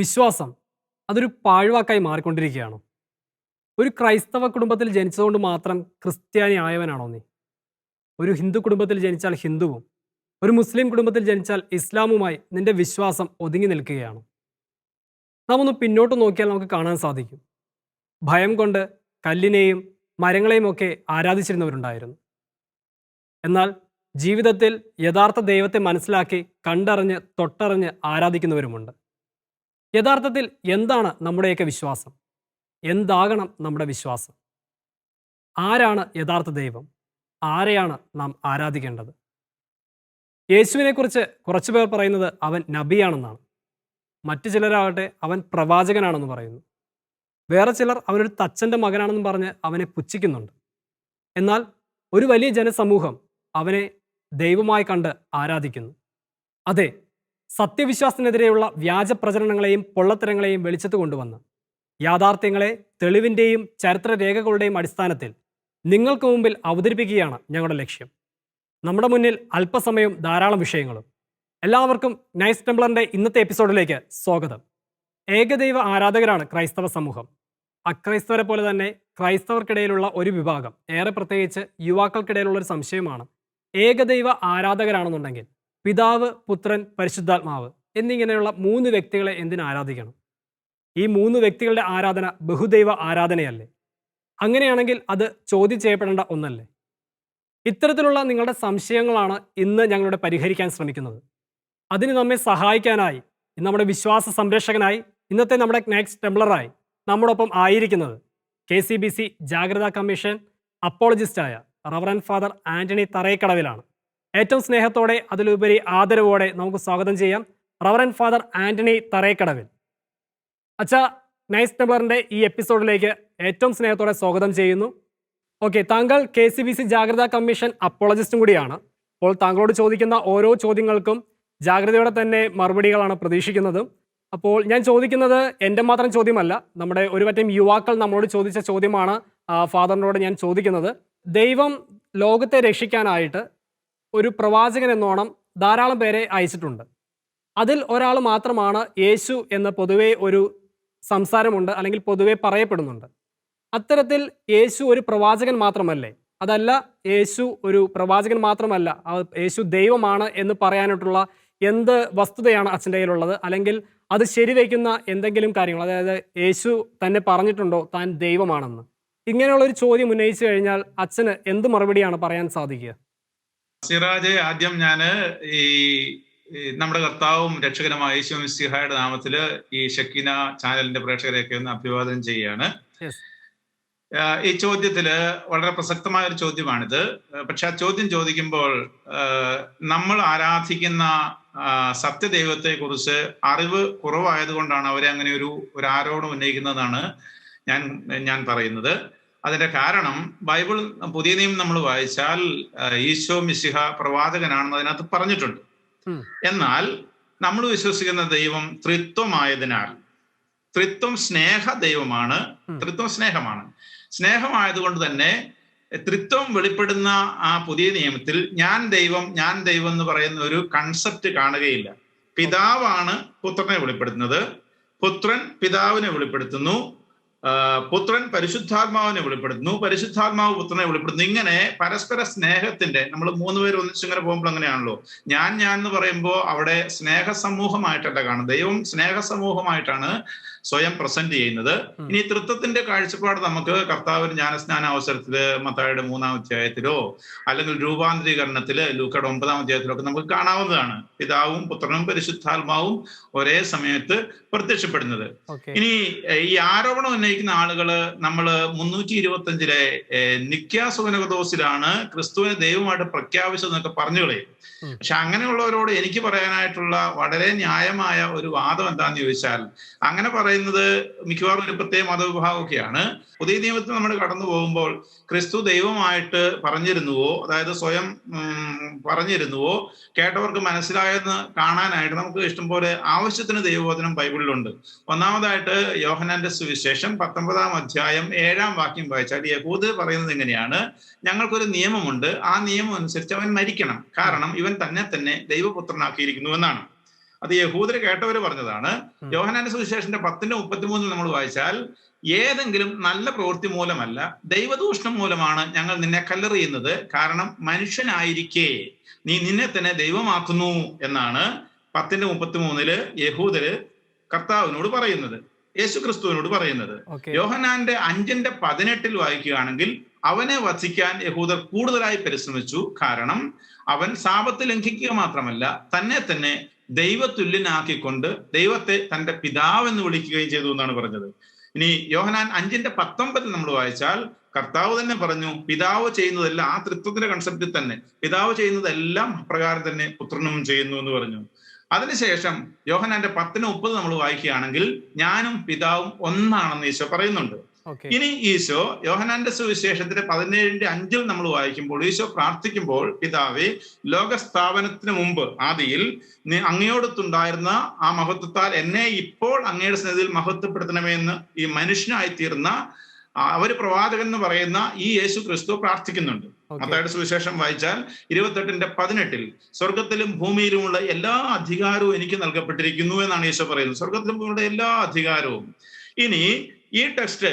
വിശ്വാസം അതൊരു പാഴ്വാക്കായി മാറിക്കൊണ്ടിരിക്കുകയാണ്. ഒരു ക്രൈസ്തവ കുടുംബത്തിൽ ജനിച്ചതുകൊണ്ട് മാത്രം ക്രിസ്ത്യാനി ആയവനാണോ നീ? ഒരു ഹിന്ദു കുടുംബത്തിൽ ജനിച്ചാൽ ഹിന്ദുവും ഒരു മുസ്ലിം കുടുംബത്തിൽ ജനിച്ചാൽ ഇസ്ലാമുമായി നിന്റെ വിശ്വാസം ഒതുങ്ങി നിൽക്കുകയാണ്. നാം ഒന്ന് പിന്നോട്ട് നോക്കിയാൽ നമുക്ക് കാണാൻ സാധിക്കും. ഭയം കൊണ്ട് കല്ലിനെയും മരങ്ങളെയും ഒക്കെ ആരാധിച്ചിരുന്നവരുണ്ടായിരുന്നു. എന്നാൽ ജീവിതത്തിൽ യഥാർത്ഥ ദൈവത്തെ മനസ്സിലാക്കി കണ്ടറിഞ്ഞ് തൊട്ടറിഞ്ഞ് ആരാധിക്കുന്നവരുമുണ്ട്. യഥാർത്ഥത്തിൽ എന്താണ് നമ്മുടെയൊക്കെ വിശ്വാസം? എന്താകണം നമ്മുടെ വിശ്വാസം? ആരാണ് യഥാർത്ഥ ദൈവം? ആരെയാണ് നാം ആരാധിക്കേണ്ടത്? യേശുവിനെക്കുറിച്ച് കുറച്ചു പേർ പറയുന്നത് അവൻ നബിയാണെന്നാണ്. മറ്റു ചിലരാകട്ടെ അവൻ പ്രവാചകനാണെന്ന് പറയുന്നു. വേറെ ചിലർ അവനൊരു തച്ചന്റെ മകനാണെന്ന് പറഞ്ഞ് അവനെ പുച്ഛിക്കുന്നുണ്ട്. എന്നാൽ ഒരു വലിയ ജനസമൂഹം അവനെ ദൈവമായി കണ്ട് ആരാധിക്കുന്നു. അതെ സത്യവിശ്വാസത്തിനെതിരെയുള്ള വ്യാജ പ്രചരണങ്ങളെയും പൊള്ളത്തരങ്ങളെയും വെളിച്ചത്ത് കൊണ്ടുവന്ന്. യാഥാർത്ഥ്യങ്ങളെ തെളിവിന്റെയും ചരിത്രരേഖകളുടെയും അടിസ്ഥാനത്തിൽ നിങ്ങൾക്ക് മുമ്പിൽ അവതരിപ്പിക്കുകയാണ് ഞങ്ങളുടെ ലക്ഷ്യം. നമ്മുടെ മുന്നിൽ അല്പസമയം ധാരാളം വിഷയങ്ങളും. എല്ലാവർക്കും നൈസ് ടെംപ്ലറിന്റെ ഇന്നത്തെ എപ്പിസോഡിലേക്ക് സ്വാഗതം. ഏകദൈവ ആരാധകരാണ് ക്രൈസ്തവ സമൂഹം. അക്രൈസ്തവരെ പോലെ തന്നെ ക്രൈസ്തവർക്കിടയിലുള്ള ഒരു വിഭാഗം ഏറെ പ്രത്യേകിച്ച് യുവാക്കൾക്കിടയിലുള്ള ഒരു സംശയമാണ് ഏകദൈവ ആരാധകരാണെന്നുണ്ടെങ്കിൽ. പിതാവ് പുത്രൻ പരിശുദ്ധാത്മാവ് എന്നിങ്ങനെയുള്ള മൂന്ന് വ്യക്തികളെ എന്തിനു ആരാധിക്കണം? ഈ മൂന്ന് വ്യക്തികളുടെ ആരാധന ബഹുദൈവ ആരാധനയല്ലേ? അങ്ങനെയാണെങ്കിൽ അത് ചോദ്യം ചെയ്യപ്പെടേണ്ട ഒന്നല്ലേ? ഇത്തരത്തിലുള്ള നിങ്ങളുടെ സംശയങ്ങളാണ് ഇന്ന് ഞങ്ങളുടെ പരിഹരിക്കാൻ ശ്രമിക്കുന്നത്. അതിന് നമ്മെ സഹായിക്കാനായി നമ്മുടെ വിശ്വാസ സംരക്ഷകനായി ഇന്നത്തെ നമ്മുടെ നെക്സ്റ്റ് ടെംപ്ലറായി നമ്മോടൊപ്പം ആയിരിക്കുന്നത് കെ സി ബി സി ജാഗ്രതാ കമ്മീഷൻ അപ്പോളജിസ്റ്റായ റവറൻ ഫാദർ ആന്റണി തറയക്കടവിലാണ് ഏറ്റവും സ്നേഹത്തോടെ അതിലുപരി ആദരവോടെ നമുക്ക് സ്വാഗതം ചെയ്യാം. റവറൻ ഫാദർ ആന്റണി തറേക്കടവിൽ. അച്ഛാ നൈസ് ടെംപ്ലറിന്റെ ഈ എപ്പിസോഡിലേക്ക് ഏറ്റവും സ്നേഹത്തോടെ സ്വാഗതം ചെയ്യുന്നു. ഓക്കെ താങ്കൾ കെ സി ബി സി ജാഗ്രതാ കമ്മീഷൻ അപ്പോളജിസ്റ്റും കൂടിയാണ്. അപ്പോൾ താങ്കളോട് ചോദിക്കുന്ന ഓരോ ചോദ്യങ്ങൾക്കും ജാഗ്രതയോടെ തന്നെ മറുപടികളാണ് പ്രതീക്ഷിക്കുന്നത്. അപ്പോൾ ഞാൻ ചോദിക്കുന്നത് എന്റെ മാത്രം ചോദ്യമല്ല നമ്മുടെ ഒരുപറ്റം യുവാക്കൾ നമ്മളോട് ചോദിച്ച ചോദ്യമാണ് ഫാദറിനോട് ഞാൻ ചോദിക്കുന്നത്. ദൈവം ലോകത്തെ രക്ഷിക്കാനായിട്ട് ഒരു പ്രവാചകൻ എന്നോണം ധാരാളം പേരെ അയച്ചിട്ടുണ്ട്. അതിൽ ഒരാൾ മാത്രമാണ് യേശു എന്ന പൊതുവെ ഒരു സംസാരമുണ്ട് അല്ലെങ്കിൽ പൊതുവെ പറയപ്പെടുന്നുണ്ട്. അത്തരത്തിൽ യേശു ഒരു പ്രവാചകൻ മാത്രമല്ലേ? അതല്ല യേശു ഒരു പ്രവാചകൻ മാത്രമല്ല. യേശു ദൈവമാണ് എന്ന് പറയാനായിട്ടുള്ള എന്ത് വസ്തുതയാണ് അച്ഛന്റെ കയ്യിലുള്ളത്? അല്ലെങ്കിൽ അത് ശരിവയ്ക്കുന്ന എന്തെങ്കിലും കാര്യങ്ങൾ? അതായത് യേശു തന്നെ പറഞ്ഞിട്ടുണ്ടോ താൻ ദൈവമാണെന്ന്? ഇങ്ങനെയുള്ള ഒരു ചോദ്യം ഉന്നയിച്ചു കഴിഞ്ഞാൽ അച്ഛന് എന്ത് മറുപടിയാണ് പറയാൻ സാധിക്കുക? സിറാജ് ആദ്യം ഞാൻ ഈ നമ്മുടെ കർത്താവും രക്ഷകനുമായ യേശു മിസ്സിഹായുടെ നാമത്തിൽ ഈ ഷക്കീന ചാനലിന്റെ പ്രേക്ഷകരെയൊക്കെ ഒന്ന് അഭിവാദനം ചെയ്യുകയാണ്. ഈ ചോദ്യത്തിൽ വളരെ പ്രസക്തമായ ഒരു ചോദ്യമാണിത്. പക്ഷെ ആ ചോദ്യം ചോദിക്കുമ്പോൾ നമ്മൾ ആരാധിക്കുന്ന സത്യദൈവത്തെ കുറിച്ച് അറിവ് കുറവായതുകൊണ്ടാണ് അവരെ അങ്ങനെ ഒരു ഒരു ആരോപണം ഉന്നയിക്കുന്നതാണ് ഞാൻ ഞാൻ പറയുന്നത്. അതിന്റെ കാരണം ബൈബിൾ പുതിയ നിയമം നമ്മൾ വായിച്ചാൽ ഈശോ മിശിഹ പ്രവാചകനാണെന്ന് അതിനകത്ത് പറഞ്ഞിട്ടുണ്ട്. എന്നാൽ നമ്മൾ വിശ്വസിക്കുന്ന ദൈവം ത്രിത്വമായതിനാൽ ത്രിത്വം സ്നേഹ ദൈവമാണ് ത്രിത്വം സ്നേഹമാണ്. സ്നേഹമായതുകൊണ്ട് തന്നെ ത്രിത്വം വെളിപ്പെടുന്ന ആ പുതിയ നിയമത്തിൽ ഞാൻ ദൈവം ഞാൻ ദൈവം എന്ന് പറയുന്ന ഒരു കൺസെപ്റ്റ് കാണുകയില്ല. പിതാവാണ് പുത്രനെ വെളിപ്പെടുത്തുന്നത്. പുത്രൻ പിതാവിനെ വെളിപ്പെടുത്തുന്നു. പുത്രൻ പരിശുദ്ധാത്മാവിനെ വെളിപ്പെടുത്തുന്നു. പരിശുദ്ധാത്മാവ് പുത്രനെ വെളിപ്പെടുത്തുന്നു. ഇങ്ങനെ പരസ്പര സ്നേഹത്തിന്റെ നമ്മൾ മൂന്ന് പേര് ഒന്നിച്ച് ഇങ്ങനെ പോകുമ്പോൾ അങ്ങനെയാണല്ലോ. ഞാൻ ഞാൻ എന്ന് പറയുമ്പോൾ അവിടെ സ്നേഹ സമൂഹമായിട്ടല്ല കാണുന്നത്. ദൈവം സ്നേഹ സമൂഹമായിട്ടാണ് സ്വയം പ്രസന്റ് ചെയ്യുന്നത്. ഇനി തൃത്വത്തിന്റെ കാഴ്ചപ്പാട് നമുക്ക് കർത്താവ് ജ്ഞാനസ്നാന അവസരത്തിൽ മത്തായുടെ മൂന്നാം അധ്യായത്തിലോ അല്ലെങ്കിൽ രൂപാന്തരീകരണത്തിൽ ലൂക്കയുടെ ഒമ്പതാം അധ്യായത്തിലോ ഒക്കെ നമുക്ക് കാണാവുന്നതാണ്. പിതാവും പുത്രനും പരിശുദ്ധാത്മാവും ഒരേ സമയത്ത് പ്രത്യക്ഷപ്പെടുന്നത്. ഇനി ഈ ആരോപണം ഉന്നയിക്കുന്ന ആളുകൾ നമ്മൾ മുന്നൂറ്റി ഇരുപത്തി അഞ്ചിലെ നിത്യാസുവനകദോസിലാണ് ക്രിസ്തുവിനെ ദൈവമായിട്ട് പ്രഖ്യാപിച്ചതെന്നൊക്കെ പറഞ്ഞു കളയും. പക്ഷെ അങ്ങനെയുള്ളവരോട് എനിക്ക് പറയാനായിട്ടുള്ള വളരെ ന്യായമായ ഒരു വാദം എന്താന്ന് ചോദിച്ചാൽ അങ്ങനെ പറയുന്നത് മിക്കവാറും ഒരു പ്രത്യേക മതവിഭാഗമൊക്കെയാണ്. പുതിയ നിയമത്തിൽ നമ്മൾ കടന്നു പോകുമ്പോൾ ക്രിസ്തു ദൈവമായിട്ട് പറഞ്ഞിരുന്നുവോ? അതായത് സ്വയം പറഞ്ഞിരുന്നുവോ? കേട്ടവർക്ക് മനസ്സിലായെന്ന് കാണാനായിട്ട് നമുക്ക് ഇഷ്ടംപോലെ ആവശ്യത്തിന് ദൈവബോധനം ബൈബിളിലുണ്ട്. ഒന്നാമതായിട്ട് യോഹനാന്റെ സുവിശേഷം പത്തൊമ്പതാം അധ്യായം ഏഴാം വാക്യം വായിച്ചാൽ യഹൂദ് പറയുന്നത് എങ്ങനെയാണ് ഞങ്ങൾക്കൊരു നിയമമുണ്ട്. ആ നിയമം അനുസരിച്ച് അവൻ മരിക്കണം. കാരണം ഇവൻ തന്നെ തന്നെ ദൈവപുത്രനാക്കിയിരിക്കുന്നു എന്നാണ്. അത് യഹൂദര് കേട്ടവര് പറഞ്ഞതാണ്. യോഹനാന്റെ സുവിശേഷന്റെ പത്തിന്റെ മുപ്പത്തിമൂന്നിൽ നമ്മൾ വായിച്ചാൽ ഏതെങ്കിലും നല്ല പ്രവൃത്തി മൂലമല്ല ദൈവദൂഷണം മൂലമാണ് ഞങ്ങൾ നിന്നെ കല്ലെറിയുന്നത്. കാരണം മനുഷ്യനായിരിക്കെ. നീ നിന്നെ തന്നെ ദൈവമാക്കുന്നു എന്നാണ് പത്തിന്റെ മുപ്പത്തിമൂന്നിൽ യഹൂദര് കർത്താവിനോട് പറയുന്നത്. യേശു ക്രിസ്തുവിനോട് പറയുന്നത് യോഹനാന്റെ അഞ്ചിന്റെ പതിനെട്ടിൽ വായിക്കുകയാണെങ്കിൽ അവനെ വധിക്കാൻ യഹൂദർ കൂടുതലായി പരിശ്രമിച്ചു. കാരണം അവൻ സാപത്ത് ലംഘിക്കുക മാത്രമല്ല തന്നെ തന്നെ ദൈവതുല്യനാക്കിക്കൊണ്ട് ദൈവത്തെ തന്റെ പിതാവെന്ന് വിളിക്കുകയും ചെയ്തു എന്നാണ് പറഞ്ഞത്. ഇനി യോഹനാൻ അഞ്ചിന്റെ പത്തൊമ്പതിൽ നമ്മൾ വായിച്ചാൽ കർത്താവ് തന്നെ പറഞ്ഞു പിതാവ് ചെയ്യുന്നതെല്ലാം ആ തൃത്വത്തിന്റെ കൺസെപ്റ്റിൽ തന്നെ. പിതാവ് ചെയ്യുന്നതെല്ലാം അപ്രകാരം തന്നെ പുത്രനും ചെയ്യുന്നു എന്ന് പറഞ്ഞു. അതിനുശേഷം യോഹനാന്റെ പത്തിന് മുപ്പത് നമ്മൾ വായിക്കുകയാണെങ്കിൽ ഞാനും പിതാവും ഒന്നാണെന്ന് ഈശോ പറയുന്നുണ്ട്. ഇനി ഈശോ യോഹനാന്റെ സുവിശേഷത്തിന്റെ പതിനേഴിന്റെ അഞ്ചിൽ നമ്മൾ വായിക്കുമ്പോൾ ഈശോ പ്രാർത്ഥിക്കുമ്പോൾ പിതാവേ ലോകസ്ഥാപനത്തിന് മുമ്പ് ആദിയിൽ അങ്ങയോടത്തുണ്ടായിരുന്ന ആ മഹത്വത്താൽ എന്നെ ഇപ്പോൾ അങ്ങയുടെ സന്നിധിയിൽ മഹത്വപ്പെടുത്തണമേ എന്ന് ഈ മനുഷ്യനായി തീർന്ന ആ, അവർ പ്രവാചകൻ എന്ന് പറയുന്ന ഈ യേശു ക്രിസ്തു പ്രാർത്ഥിക്കുന്നുണ്ട്. മത്തായുടെ സുവിശേഷം വായിച്ചാൽ ഇരുപത്തെട്ടിന്റെ പതിനെട്ടിൽ സ്വർഗത്തിലും ഭൂമിയിലുമുള്ള എല്ലാ അധികാരവും എനിക്ക് നൽകപ്പെട്ടിരിക്കുന്നു എന്നാണ് ഈശോ പറയുന്നത്. സ്വർഗത്തിലും ഭൂമിയുടെ എല്ലാ അധികാരവും. ഇനി ഈ ടെസ്റ്റ്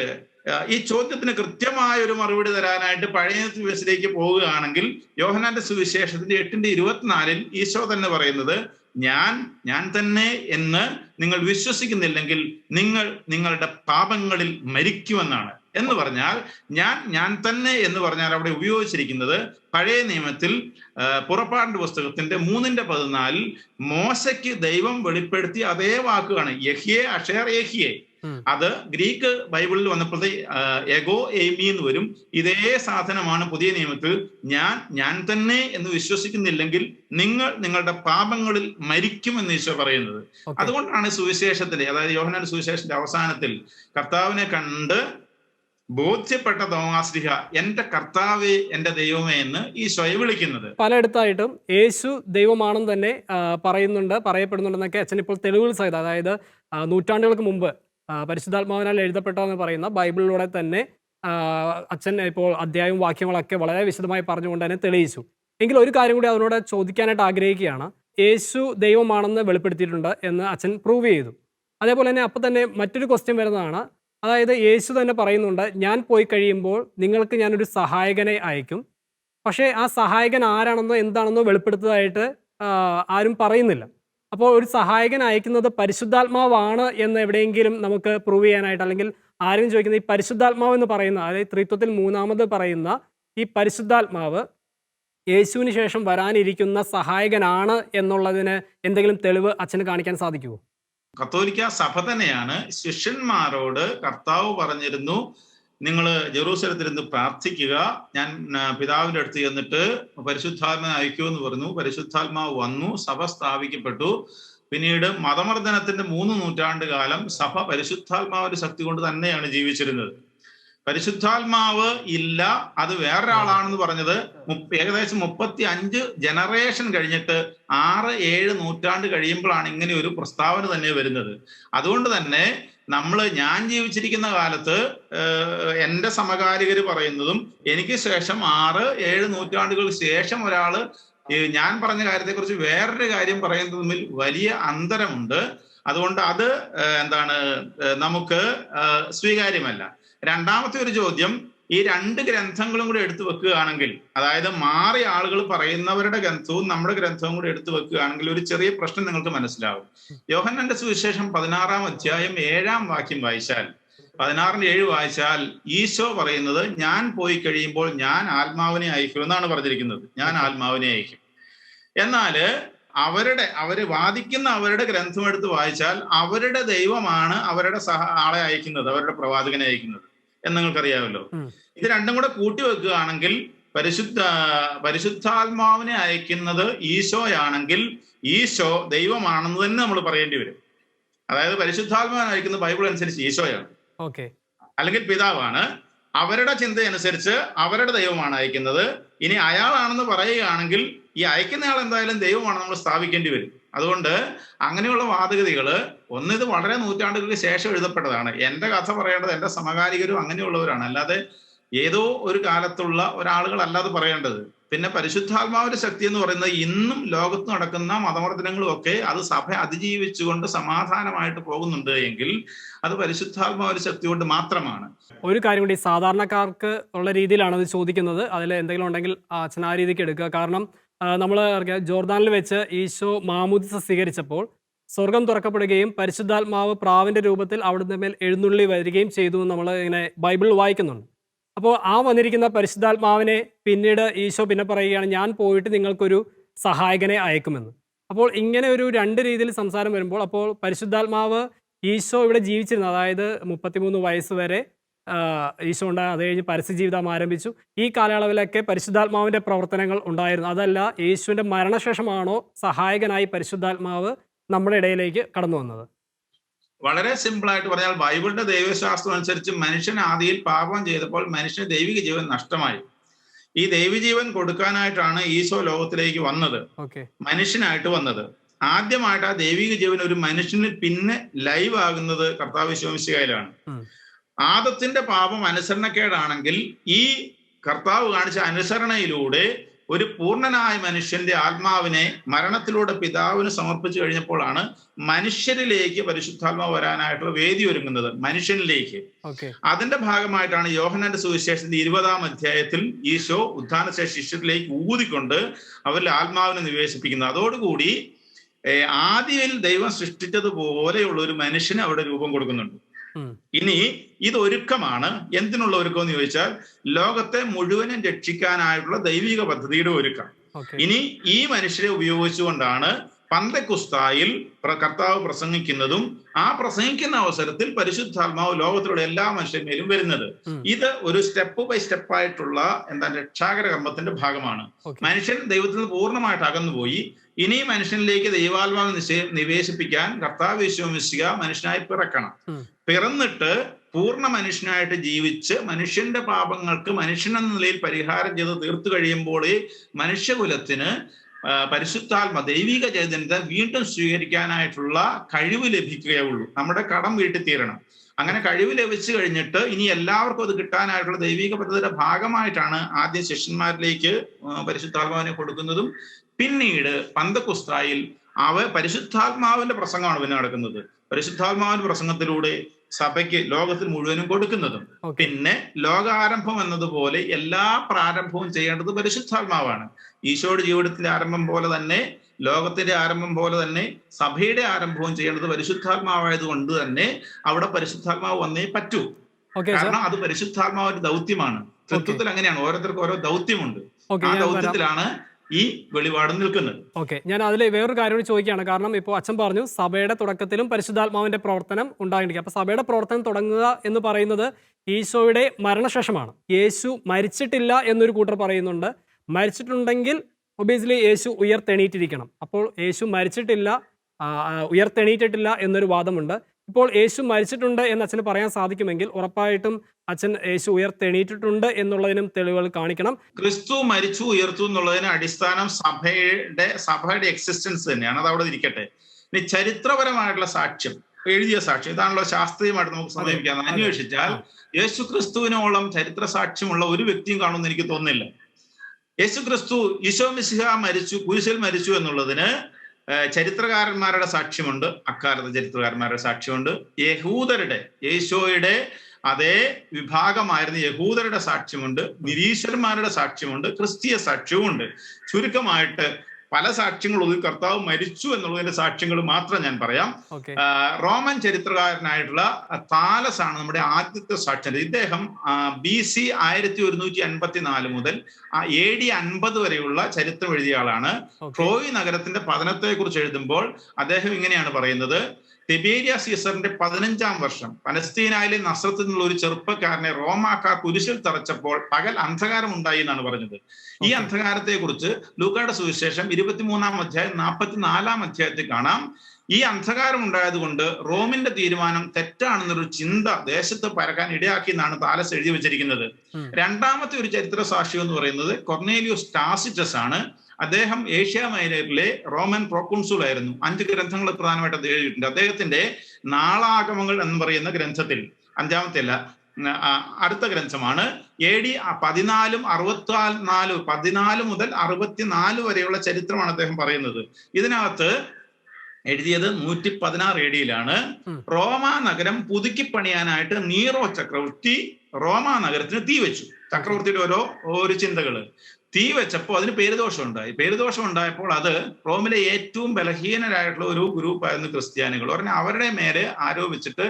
ഈ ചോദ്യത്തിന് കൃത്യമായ ഒരു മറുപടി തരാനായിട്ട് പഴയ ദിവസത്തിലേക്ക് പോവുകയാണെങ്കിൽ യോഹനാന്റെ സുവിശേഷത്തിന്റെ എട്ടിന്റെ ഇരുപത്തിനാലിൽ ഈശോ തന്നെ പറയുന്നത് ഞാൻ ഞാൻ തന്നെ എന്ന് നിങ്ങൾ വിശ്വസിക്കുന്നില്ലെങ്കിൽ നിങ്ങൾ നിങ്ങളുടെ പാപങ്ങളിൽ മരിക്കുമെന്നാണ് എന്ന് പറഞ്ഞാൽ ഞാൻ ഞാൻ തന്നെ എന്ന് പറഞ്ഞാൽ അവിടെ ഉപയോഗിച്ചിരിക്കുന്നത് പഴയ നിയമത്തിൽ പുറപ്പാട് പുറപ്പാടിന്റെ പുസ്തകത്തിന്റെ മൂന്നിന്റെ പതിനാലിൽ മോശയ്ക്ക് ദൈവം വെളിപ്പെടുത്തിയ അതേ വാക്കുകളാണ് യഹിയെ അഷേർ യഹിയെ. അത് ഗ്രീക്ക് ബൈബിളിൽ വന്നപ്പോഴത്തെ എഗോ എയ്മി എന്ന് വരും. ഇതേ സാധനമാണ് പുതിയ നിയമത്തിൽ. ഞാൻ ഞാൻ തന്നെ എന്ന് വിശ്വസിക്കുന്നില്ലെങ്കിൽ നിങ്ങൾ നിങ്ങളുടെ പാപങ്ങളിൽ മരിക്കുമെന്ന് ഈശോ പറയുന്നത്. അതുകൊണ്ടാണ് സുവിശേഷത്തിന്റെ അതായത് യോഹനാന്റെ സുവിശേഷത്തിന്റെ അവസാനത്തിൽ കർത്താവിനെ കണ്ട് ബോധ്യപ്പെട്ട തോമാശ്ലിഹ എന്റെ കർത്താവേ എന്റെ ദൈവമേ എന്ന് ഈ ഈശോയെ വിളിക്കുന്നത്. പലയിടത്തായിട്ടും യേശു ദൈവമാണെന്ന് തന്നെ പറയുന്നുണ്ട് പറയപ്പെടുന്നുണ്ടെന്നൊക്കെ അച്ഛൻ ഇപ്പോൾ തെളിവുകൾ സഹിതം അതായത് നൂറ്റാണ്ടുകൾക്ക് മുമ്പ് പരിശുദ്ധാത്മാവിനാൽ എഴുതപ്പെട്ടതെന്ന് പറയുന്ന ബൈബിളിലൂടെ തന്നെ അച്ഛൻ ഇപ്പോൾ അധ്യായവും വാക്യങ്ങളൊക്കെ വളരെ വിശദമായി പറഞ്ഞുകൊണ്ട് തന്നെ തെളിയിച്ചു. എങ്കിൽ ഒരു കാര്യം കൂടി അതിനോട് ചോദിക്കാനായിട്ട് ആഗ്രഹിക്കുകയാണ്. യേശു ദൈവമാണെന്ന് വെളിപ്പെടുത്തിയിട്ടുണ്ട് എന്ന് അച്ഛൻ പ്രൂവ് ചെയ്തു. അതേപോലെ തന്നെ അപ്പം തന്നെ മറ്റൊരു ക്വസ്റ്റ്യൻ വരുന്നതാണ്. അതായത് യേശു തന്നെ പറയുന്നുണ്ട് ഞാൻ പോയി കഴിയുമ്പോൾ നിങ്ങൾക്ക് ഞാനൊരു സഹായകനെ അയക്കും. പക്ഷേ ആ സഹായകൻ ആരാണെന്നോ എന്താണെന്നോ വെളിപ്പെടുത്തതായിട്ട് ആരും പറയുന്നില്ല. അപ്പോൾ ഒരു സഹായകൻ അയക്കുന്നത് പരിശുദ്ധാത്മാവാണ് എന്ന് എവിടെയെങ്കിലും നമുക്ക് പ്രൂവ് ചെയ്യാനായിട്ട് അല്ലെങ്കിൽ ആരും ചോദിക്കുന്ന ഈ പരിശുദ്ധാത്മാവ് എന്ന് പറയുന്ന അതായത് ത്രിത്വത്തിൽ മൂന്നാമത് പറയുന്ന ഈ പരിശുദ്ധാത്മാവ് യേശുവിന് ശേഷം വരാനിരിക്കുന്ന സഹായകനാണ് എന്നുള്ളതിന് എന്തെങ്കിലും തെളിവ് അച്ഛന് കാണിക്കാൻ സാധിക്കുമോ കത്തോലിക്ക സഭ തന്നെയാണ് ശിഷ്യന്മാരോട് കർത്താവ് പറഞ്ഞിരുന്നു നിങ്ങൾ ജെറൂസലത്തിരുന്ന് പ്രാർത്ഥിക്കുക. ഞാൻ പിതാവിന്റെ അടുത്ത് ചെന്നിട്ട് പരിശുദ്ധാത്മാ എന്ന് പറഞ്ഞു. പരിശുദ്ധാത്മാവ് വന്നു സഭ സ്ഥാപിക്കപ്പെട്ടു. പിന്നീട് മതമർദ്ദനത്തിന്റെ മൂന്ന് നൂറ്റാണ്ട് കാലം സഭ പരിശുദ്ധാത്മാവിന്റെ ശക്തി കൊണ്ട് തന്നെയാണ് ജീവിച്ചിരുന്നത്. പരിശുദ്ധാത്മാവ് ഇല്ല അത് വേറൊരാളാണെന്ന് പറഞ്ഞത് ഏകദേശം മുപ്പത്തി അഞ്ച് ജനറേഷൻ കഴിഞ്ഞിട്ട് ആറ് ഏഴ് നൂറ്റാണ്ട് കഴിയുമ്പോഴാണ് ഇങ്ങനെ ഒരു പ്രസ്താവന തന്നെ വരുന്നത്. അതുകൊണ്ട് തന്നെ നമ്മൾ ഞാൻ ജീവിച്ചിരിക്കുന്ന കാലത്ത് എന്റെ സമകാലികർ പറയുന്നതും എനിക്ക് ശേഷം ആറ് ഏഴ് നൂറ്റാണ്ടുകൾക്ക് ശേഷം ഒരാൾ ഞാൻ പറഞ്ഞ കാര്യത്തെക്കുറിച്ച് വേറൊരു കാര്യം പറയുന്നത് തമ്മിൽ വലിയ അന്തരമുണ്ട്. അതുകൊണ്ട് അത് എന്താണ് നമുക്ക് സ്വീകാര്യമല്ല. രണ്ടാമത്തെ ഒരു ചോദ്യം ഈ രണ്ട് ഗ്രന്ഥങ്ങളും കൂടി എടുത്തു വെക്കുകയാണെങ്കിൽ അതായത് മാറി ആളുകൾ പറയുന്നവരുടെ ഗ്രന്ഥവും നമ്മുടെ ഗ്രന്ഥവും കൂടി എടുത്തു വെക്കുകയാണെങ്കിൽ ഒരു ചെറിയ പ്രശ്നം നിങ്ങൾക്ക് മനസ്സിലാവും. യോഹന്നന്റെ സുവിശേഷം പതിനാറാം അധ്യായം ഏഴാം വാക്യം വായിച്ചാൽ പതിനാറിന്റെ ഏഴ് വായിച്ചാൽ ഈശോ പറയുന്നത് ഞാൻ പോയി കഴിയുമ്പോൾ ഞാൻ ആത്മാവിനെ അയക്കും എന്നാണ് പറഞ്ഞിരിക്കുന്നത്. ഞാൻ ആത്മാവിനെ അയക്കും. എന്നാൽ അവരുടെ അവർ വാദിക്കുന്ന അവരുടെ ഗ്രന്ഥം എടുത്ത് വായിച്ചാൽ അവരുടെ ദൈവമാണ് അവരുടെ സഹ ആളെ അയക്കുന്നത് അവരുടെ പ്രവാചകനെ അയക്കുന്നത്. എന്ന് നിങ്ങൾക്കറിയാമല്ലോ. ഇത് രണ്ടും കൂടെ കൂട്ടി വെക്കുകയാണെങ്കിൽ പരിശുദ്ധ പരിശുദ്ധാത്മാവിനെ അയക്കുന്നത് ഈശോയാണെങ്കിൽ ഈശോ ദൈവമാണെന്ന് തന്നെ നമ്മൾ പറയേണ്ടി വരും. അതായത് പരിശുദ്ധാത്മാവിനെ അയക്കുന്ന ബൈബിൾ അനുസരിച്ച് ഈശോയാണ്. അല്ലെങ്കിൽ പിതാവാണ്. അവരുടെ ചിന്തയനുസരിച്ച് അവരുടെ ദൈവമാണ് അയക്കുന്നത്. ഇനി അയാളാണെന്ന് പറയുകയാണെങ്കിൽ ഈ അയക്കുന്നയാൾ എന്തായാലും ദൈവമാണ് നമ്മൾ സ്ഥാപിക്കേണ്ടി വരും. അതുകൊണ്ട് അങ്ങനെയുള്ള വാദഗതികൾ ഒന്ന് ഇത് വളരെ നൂറ്റാണ്ടുകൾക്ക് ശേഷം എഴുതപ്പെട്ടതാണ്. എന്റെ കഥ പറയേണ്ടത് എന്റെ സമകാലികരും അങ്ങനെയുള്ളവരാണ്. അല്ലാതെ ഏതോ ഒരു കാലത്തുള്ള ഒരാളുകൾ അല്ലാതെ പറയേണ്ടത്. പിന്നെ പരിശുദ്ധാത്മാവിന്റെ ശക്തി എന്ന് പറയുന്നത് ഇന്നും ലോകത്ത് നടക്കുന്ന മതവർദ്ധനങ്ങളും ഒക്കെ അത് സഭ അതിജീവിച്ചുകൊണ്ട് സമാധാനമായിട്ട് പോകുന്നുണ്ട് എങ്കിൽ അത് പരിശുദ്ധാത്മാവിന്റെ ശക്തി കൊണ്ട് മാത്രമാണ്. ഒരു കാര്യം കൂടി സാധാരണക്കാർക്ക് ഉള്ള രീതിയിലാണ് അത് ചോദിക്കുന്നത്. അതിൽ എന്തെങ്കിലും ഉണ്ടെങ്കിൽ അച്ഛൻ ആ രീതിക്ക് എടുക്കുക. കാരണം നമ്മൾ ജോർദാനിൽ വെച്ച് ഈശോ മാമൂദിസ സ്വീകരിച്ചപ്പോൾ സ്വർഗം തുറക്കപ്പെടുകയും പരിശുദ്ധാത്മാവ് പ്രാവിന്റെ രൂപത്തിൽ അവിടുന്ന് മേൽ എഴുന്നള്ളി വരികയും ചെയ്തു നമ്മൾ ഇങ്ങനെ ബൈബിൾ വായിക്കുന്നുണ്ട്. അപ്പോൾ ആ വന്നിരിക്കുന്ന പരിശുദ്ധാത്മാവിനെ പിന്നീട് ഈശോ പിന്നെ പറയുകയാണ് ഞാൻ പോയിട്ട് നിങ്ങൾക്കൊരു സഹായകനെ അയക്കുമെന്ന്. അപ്പോൾ ഇങ്ങനെ ഒരു രണ്ട് രീതിയിൽ സംസാരം വരുമ്പോൾ അപ്പോൾ പരിശുദ്ധാത്മാവ് ഈശോ ഇവിടെ ജീവിച്ചിരുന്നു. അതായത് മുപ്പത്തിമൂന്ന് വയസ്സ് വരെ ഈശോ ഉണ്ടായ അത് കഴിഞ്ഞ് പരസ്യ ജീവിതം ആരംഭിച്ചു. ഈ കാലയളവിലൊക്കെ പരിശുദ്ധാത്മാവിന്റെ പ്രവർത്തനങ്ങൾ ഉണ്ടായിരുന്നു. അതല്ല യേശുവിന്റെ മരണശേഷമാണോ സഹായകനായി പരിശുദ്ധാത്മാവ് നമ്മുടെ ഇടയിലേക്ക് കടന്നു വന്നത്. വളരെ സിമ്പിൾ ആയിട്ട് പറഞ്ഞാൽ ബൈബിളിന്റെ ദൈവശാസ്ത്രം അനുസരിച്ച് മനുഷ്യൻ ആദിയിൽ പാപം ചെയ്തപ്പോൾ മനുഷ്യന് ദൈവിക ജീവൻ നഷ്ടമായി. ഈ ദൈവജീവൻ കൊടുക്കാനായിട്ടാണ് ഈശോ ലോകത്തിലേക്ക് വന്നത്. മനുഷ്യനായിട്ട് വന്നത്. ആദ്യമായിട്ട് ആ ദൈവിക ജീവൻ ഒരു മനുഷ്യന് പിന്നെ ലൈവ് ആകുന്നത് കർത്താവ് വിശ്വമിശികയിലാണ് ആദത്തിന്റെ പാപം അനുസരണക്കേടാണെങ്കിൽ ഈ കർത്താവ് കാണിച്ച അനുസരണയിലൂടെ ഒരു പൂർണനായ മനുഷ്യന്റെ ആത്മാവിനെ മരണത്തിലൂടെ പിതാവിന് സമർപ്പിച്ചു കഴിഞ്ഞപ്പോഴാണ് മനുഷ്യരിലേക്ക് പരിശുദ്ധാത്മാവ് വരാനായിട്ടുള്ള വേദി ഒരുങ്ങുന്നത്. മനുഷ്യനിലേക്ക്. അതിന്റെ ഭാഗമായിട്ടാണ് യോഹനന്റെ സുവിശേഷത്തിന്റെ ഇരുപതാം അധ്യായത്തിൽ ഈശോ ഉത്ഥാനശേഷ ശിഷ്യരിലേക്ക് ഊതിക്കൊണ്ട് അവരിൽ ആത്മാവിനെ നിവേശിപ്പിക്കുന്നത് അതോടുകൂടി ആദ്യയിൽ ദൈവം സൃഷ്ടിച്ചതുപോലെയുള്ള ഒരു മനുഷ്യന് അവിടെ രൂപം കൊടുക്കുന്നുണ്ട്. ഇനി ഇത് ഒരുക്കമാണ് എന്തിനുള്ള ഒരുക്കം എന്ന് ചോദിച്ചാൽ ലോകത്തെ മുഴുവനും രക്ഷിക്കാനായിട്ടുള്ള ദൈവിക പദ്ധതിയുടെ ഒരുക്കം. ഇനി ഈ മനുഷ്യരെ ഉപയോഗിച്ചുകൊണ്ടാണ് പന്തക്കുസ്തായിൽ കർത്താവ് പ്രസംഗിക്കുന്നതും ആ പ്രസംഗിക്കുന്ന അവസരത്തിൽ പരിശുദ്ധാത്മാവ് ലോകത്തിലുള്ള എല്ലാ മനുഷ്യന്മേലും വരുന്നത്. ഇത് ഒരു സ്റ്റെപ്പ് ബൈ സ്റ്റെപ്പ് ആയിട്ടുള്ള എന്താ രക്ഷാകര കർമ്മത്തിന്റെ ഭാഗമാണ്. മനുഷ്യൻ ദൈവത്തിൽ നിന്ന് പൂർണമായിട്ട് അകന്നുപോയി. ഇനി മനുഷ്യനിലേക്ക് ദൈവാത്മാവ് നിശ്ചയം നിവേശിപ്പിക്കാൻ കർത്താവ് വിശ്വമിശിക മനുഷ്യനായി പിറക്കണം. പിറന്നിട്ട് പൂർണ മനുഷ്യനായിട്ട് ജീവിച്ച് മനുഷ്യന്റെ പാപങ്ങൾക്ക് മനുഷ്യൻ എന്ന നിലയിൽ പരിഹാരം ചെയ്ത് തീർത്തു കഴിയുമ്പോൾ മനുഷ്യകുലത്തിന് പരിശുദ്ധാത്മ ദൈവിക ചൈതന്യത വീണ്ടും സ്വീകരിക്കാനായിട്ടുള്ള കഴിവ് ലഭിക്കുകയുള്ളൂ നമ്മുടെ കടം വീട്ടിൽ തീരണം. അങ്ങനെ കഴിവ് ലഭിച്ചു കഴിഞ്ഞിട്ട് ഇനി എല്ലാവർക്കും അത് കിട്ടാനായിട്ടുള്ള ദൈവിക പദ്ധതിയുടെ ഭാഗമായിട്ടാണ് ആദ്യ ശിഷ്യന്മാരിലേക്ക് പരിശുദ്ധാത്മാവിനെ കൊടുക്കുന്നതും. പിന്നീട് പന്തക്കുസ്തായിൽ അവ പരിശുദ്ധാത്മാവിന്റെ പ്രസംഗമാണ് പിന്നെ നടക്കുന്നത്. പരിശുദ്ധാത്മാവിന്റെ പ്രസംഗത്തിലൂടെ സഭയ്ക്ക് ലോകത്തിൽ മുഴുവനും കൊടുക്കുന്നതും. പിന്നെ ലോകാരംഭം എന്നതുപോലെ എല്ലാ പ്രാരംഭവും ചെയ്യേണ്ടത് പരിശുദ്ധാത്മാവാണ്. ഈശോയുടെ ജീവിതത്തിന്റെ ആരംഭം പോലെ തന്നെ ലോകത്തിന്റെ ആരംഭം പോലെ തന്നെ സഭയുടെ ആരംഭവും ചെയ്യേണ്ടത് പരിശുദ്ധാത്മാവായത് കൊണ്ട് തന്നെ അവിടെ പരിശുദ്ധാത്മാവ് വന്നേ പറ്റൂ. കാരണം അത് പരിശുദ്ധാത്മാവിന്റെ ദൗത്യമാണ്. തത്വത്തിൽ അങ്ങനെയാണ്. ഓരോരുത്തർക്കും ഓരോ ദൗത്യമുണ്ട്. ആ ദൗത്യത്തിലാണ് ഈ വെളിപാട് നിൽക്കുന്നത് ഓക്കെ ഞാൻ അതിൽ വേറൊരു കാര്യം ചോദിക്കുകയാണ്. കാരണം ഇപ്പോൾ അച്ഛൻ പറഞ്ഞു സഭയുടെ തുടക്കത്തിലും പരിശുദ്ധാത്മാവിന്റെ പ്രവർത്തനം ഉണ്ടായിരിക്കും. അപ്പൊ സഭയുടെ പ്രവർത്തനം തുടങ്ങുക എന്ന് പറയുന്നത് ഈശോയുടെ മരണശേഷമാണ്. യേശു മരിച്ചിട്ടില്ല എന്നൊരു കൂട്ടർ പറയുന്നുണ്ട്. മരിച്ചിട്ടുണ്ടെങ്കിൽ ഒബിയസ്ലി യേശു ഉയർത്തെണീറ്റിരിക്കണം. അപ്പോൾ യേശു മരിച്ചിട്ടില്ല ഉയർത്തെണീറ്റിട്ടില്ല എന്നൊരു വാദമുണ്ട്. ഇപ്പോൾ യേശു മരിച്ചിട്ടുണ്ട് എന്ന് അച്ഛന് പറയാൻ സാധിക്കുമെങ്കിൽ ഉറപ്പായിട്ടും അച്ഛൻ യേശു ഉയർത്തെണീറ്റിട്ടുണ്ട് എന്നുള്ളതിനും തെളിവുകൾ കാണിക്കണം. ക്രിസ്തു മരിച്ചു ഉയർത്തു എന്നുള്ളതിന് അടിസ്ഥാനം സഭയുടെ സഭയുടെ എക്സിസ്റ്റൻസ് തന്നെയാണ്. അത് അവിടെ ഇരിക്കട്ടെ. ഇനി ചരിത്രപരമായിട്ടുള്ള സാക്ഷ്യം എഴുതിയ സാക്ഷ്യം ഇതാണല്ലോ ശാസ്ത്രീയമായിട്ട് നമുക്ക് സമീപിക്കാം അന്വേഷിച്ചാൽ യേശു ക്രിസ്തുവിനോളം ചരിത്ര സാക്ഷ്യമുള്ള ഒരു വ്യക്തിയും കാണുമെന്ന് എനിക്ക് തോന്നുന്നില്ല. യേശു ക്രിസ്തു ഈശോ മിശിഹ മരിച്ചു കുരിശിൽ മരിച്ചു എന്നുള്ളതിന് ചരിത്രകാരന്മാരുടെ സാക്ഷ്യമുണ്ട്. അക്കാലത്തെ ചരിത്രകാരന്മാരുടെ സാക്ഷ്യമുണ്ട്. യഹൂദരുടെ യേശോയുടെ അതേ വിഭാഗമായിരുന്ന യഹൂദരുടെ സാക്ഷ്യമുണ്ട്. നിരീശ്വരന്മാരുടെ സാക്ഷ്യമുണ്ട്. ക്രിസ്തീയ സാക്ഷ്യവുമുണ്ട്. ചുരുക്കമായിട്ട് പല സാക്ഷ്യങ്ങളും കർത്താവ് മരിച്ചു എന്നുള്ളതിന്റെ സാക്ഷ്യങ്ങൾ മാത്രം ഞാൻ പറയാം. റോമൻ ചരിത്രകാരനായിട്ടുള്ള താലസ് ആണ് നമ്മുടെ ആദ്യത്തെ സാക്ഷ്യൻ ഇദ്ദേഹം ബി സി ആയിരത്തി ഒരുന്നൂറ്റി അൻപത്തി നാല് മുതൽ എ ഡി അൻപത് വരെയുള്ള ചരിത്രം എഴുതിയ ആളാണ്. ട്രോയ് നഗരത്തിന്റെ പതനത്തെ കുറിച്ച് എഴുതുമ്പോൾ അദ്ദേഹം ഇങ്ങനെയാണ് പറയുന്നത്. തെബേരിയ സീസറിന്റെ പതിനഞ്ചാം വർഷം പലസ്തീനായിലെ നസ്രത്തിൽ നിന്നുള്ള ഒരു ചെറുപ്പക്കാരനെ റോമാക്കാർ കുരിശിൽ തറച്ചപ്പോൾ പകൽ അന്ധകാരം ഉണ്ടായി എന്നാണ് പറഞ്ഞത്. ഈ. അന്ധകാരത്തെ കുറിച്ച് ലൂക്കായുടെ സുവിശേഷം ഇരുപത്തിമൂന്നാം അധ്യായം നാൽപ്പത്തിനാലാം അധ്യായത്തിൽ കാണാം. ഈ അന്ധകാരം ഉണ്ടായതുകൊണ്ട് റോമിന്റെ തീരുമാനം തെറ്റാണെന്നൊരു ചിന്ത ദേശത്ത് പരക്കാൻ ഇടയാക്കി എന്നാണ് താലസ് എഴുതി വെച്ചിരിക്കുന്നത്. രണ്ടാമത്തെ ഒരു ചരിത്ര സാക്ഷ്യം എന്ന് പറയുന്നത് കൊർണേലിയോസ് ടാസിറ്റസ് ആണ്. അദ്ദേഹം ഏഷ്യ മൈനറിലെ റോമൻ പ്രോക്കോൺസുൾ ആയിരുന്നു. അഞ്ച് ഗ്രന്ഥങ്ങൾ പ്രധാനമായിട്ട് അദ്ദേഹം എഴുതിയിട്ടുണ്ട്. അദ്ദേഹത്തിന്റെ നാളാഗമങ്ങൾ എന്ന് പറയുന്ന ഗ്രന്ഥത്തിൽ അഞ്ചാമത്തെ അല്ല അടുത്ത ഗ്രന്ഥമാണ്. എ ഡി പതിനാലും അറുപത്തി നാല് പതിനാല് മുതൽ അറുപത്തിനാല് വരെയുള്ള ചരിത്രമാണ് അദ്ദേഹം പറയുന്നത്. ഇതിനകത്ത് എഴുതിയത് നൂറ്റി പതിനാറ് എ ഡിയിലാണ്. റോമ നഗരം പുതുക്കി പണിയാനായിട്ട് നീറോ ചക്രവർത്തി റോമ നഗരത്തിന് തീ വെച്ചു. ചക്രവർത്തിയുടെ ഓരോ ഒരു ചിന്തകൾ. തീ വെച്ചപ്പോൾ അതിന് പേരുദോഷം ഉണ്ടായി. പേരുദോഷം ഉണ്ടായപ്പോൾ അത് റോമിലെ ഏറ്റവും ബലഹീനരായിട്ടുള്ള ഒരു ഗ്രൂപ്പായിരുന്നു ക്രിസ്ത്യാനികൾ. ഉടനെ അവരുടെ മേലെ ആരോപിച്ചിട്ട്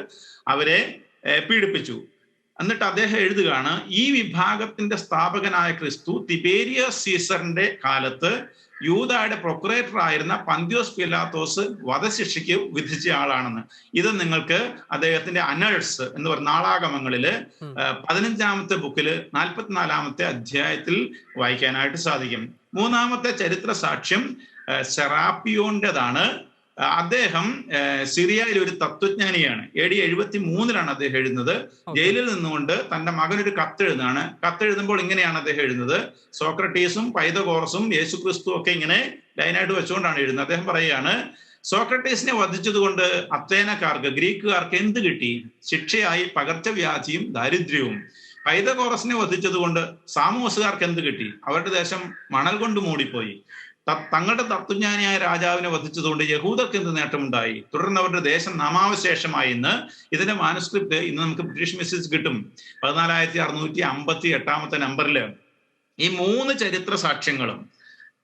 അവരെ പീഡിപ്പിച്ചു. എന്നിട്ട് അദ്ദേഹം എഴുതുകയാണ് ഈ വിഭാഗത്തിന്റെ സ്ഥാപകനായ ക്രിസ്തു തിബേരിയസ് സീസറിന്റെ കാലത്ത് യൂതായുടെ പ്രൊക്കുറേറ്റർ ആയിരുന്ന പന്ത്യോസ് പിലാത്തോസ് വധശിക്ഷയ്ക്ക് വിധിച്ച ആളാണെന്ന്. ഇത് നിങ്ങൾക്ക് അദ്ദേഹത്തിന്റെ അനേഴ്സ് എന്ന് പറയുന്ന നാളാഗമങ്ങളിൽ പതിനഞ്ചാമത്തെ ബുക്കിൽ നാൽപ്പത്തിനാലാമത്തെ അധ്യായത്തിൽ വായിക്കാനായിട്ട് സാധിക്കും. മൂന്നാമത്തെ ചരിത്ര സാക്ഷ്യം സെറാപ്പിയോന്റേതാണ് അദ്ദേഹം സിറിയയിൽ ഒരു തത്വജ്ഞാനിയാണ്. എ ഡി എഴുപത്തി മൂന്നിലാണ് അദ്ദേഹം എഴുതുന്നത്. ജയിലിൽ നിന്നുകൊണ്ട് തന്റെ മകനൊരു കത്തെഴുതാണ്. കത്തെഴുതുമ്പോൾ ഇങ്ങനെയാണ് അദ്ദേഹം എഴുതുന്നത്. സോക്രട്ടീസും പൈതകോറസും യേശുക്രിസ്തു ഒക്കെ ഇങ്ങനെ ലൈനായിട്ട് വെച്ചുകൊണ്ടാണ് എഴുതുന്നത്. അദ്ദേഹം പറയുകയാണ് സോക്രട്ടീസിനെ വധിച്ചതുകൊണ്ട് അത്തേനക്കാർക്ക് ഗ്രീക്കുകാർക്ക് എന്ത് കിട്ടി? ശിക്ഷയായി പകർച്ചവ്യാധിയും ദാരിദ്ര്യവും. പൈതകോറസിനെ വധിച്ചതുകൊണ്ട് സാമൂസുകാർക്ക് എന്ത് കിട്ടി? അവരുടെ ദേശം മണൽ കൊണ്ട് മൂടിപ്പോയി. തങ്ങളുടെ തത്വജ്ഞാനിയായ രാജാവിനെ വധിച്ചതുകൊണ്ട് യഹൂദർക്ക് എന്ത് നേട്ടമുണ്ടായി? തുടർന്ന് അവരുടെ ദേശം നാമാവശേഷമായി ഇന്ന് ഇതിന്റെ മാനുസ്ക്രിപ്റ്റ് ഇന്ന് നമുക്ക് ബ്രിട്ടീഷ് മെസ്സേജ് കിട്ടും. പതിനാലായിരത്തി അറുന്നൂറ്റി അമ്പത്തി എട്ടാമത്തെ നമ്പറിൽ ഈ മൂന്ന് ചരിത്ര സാക്ഷ്യങ്ങളും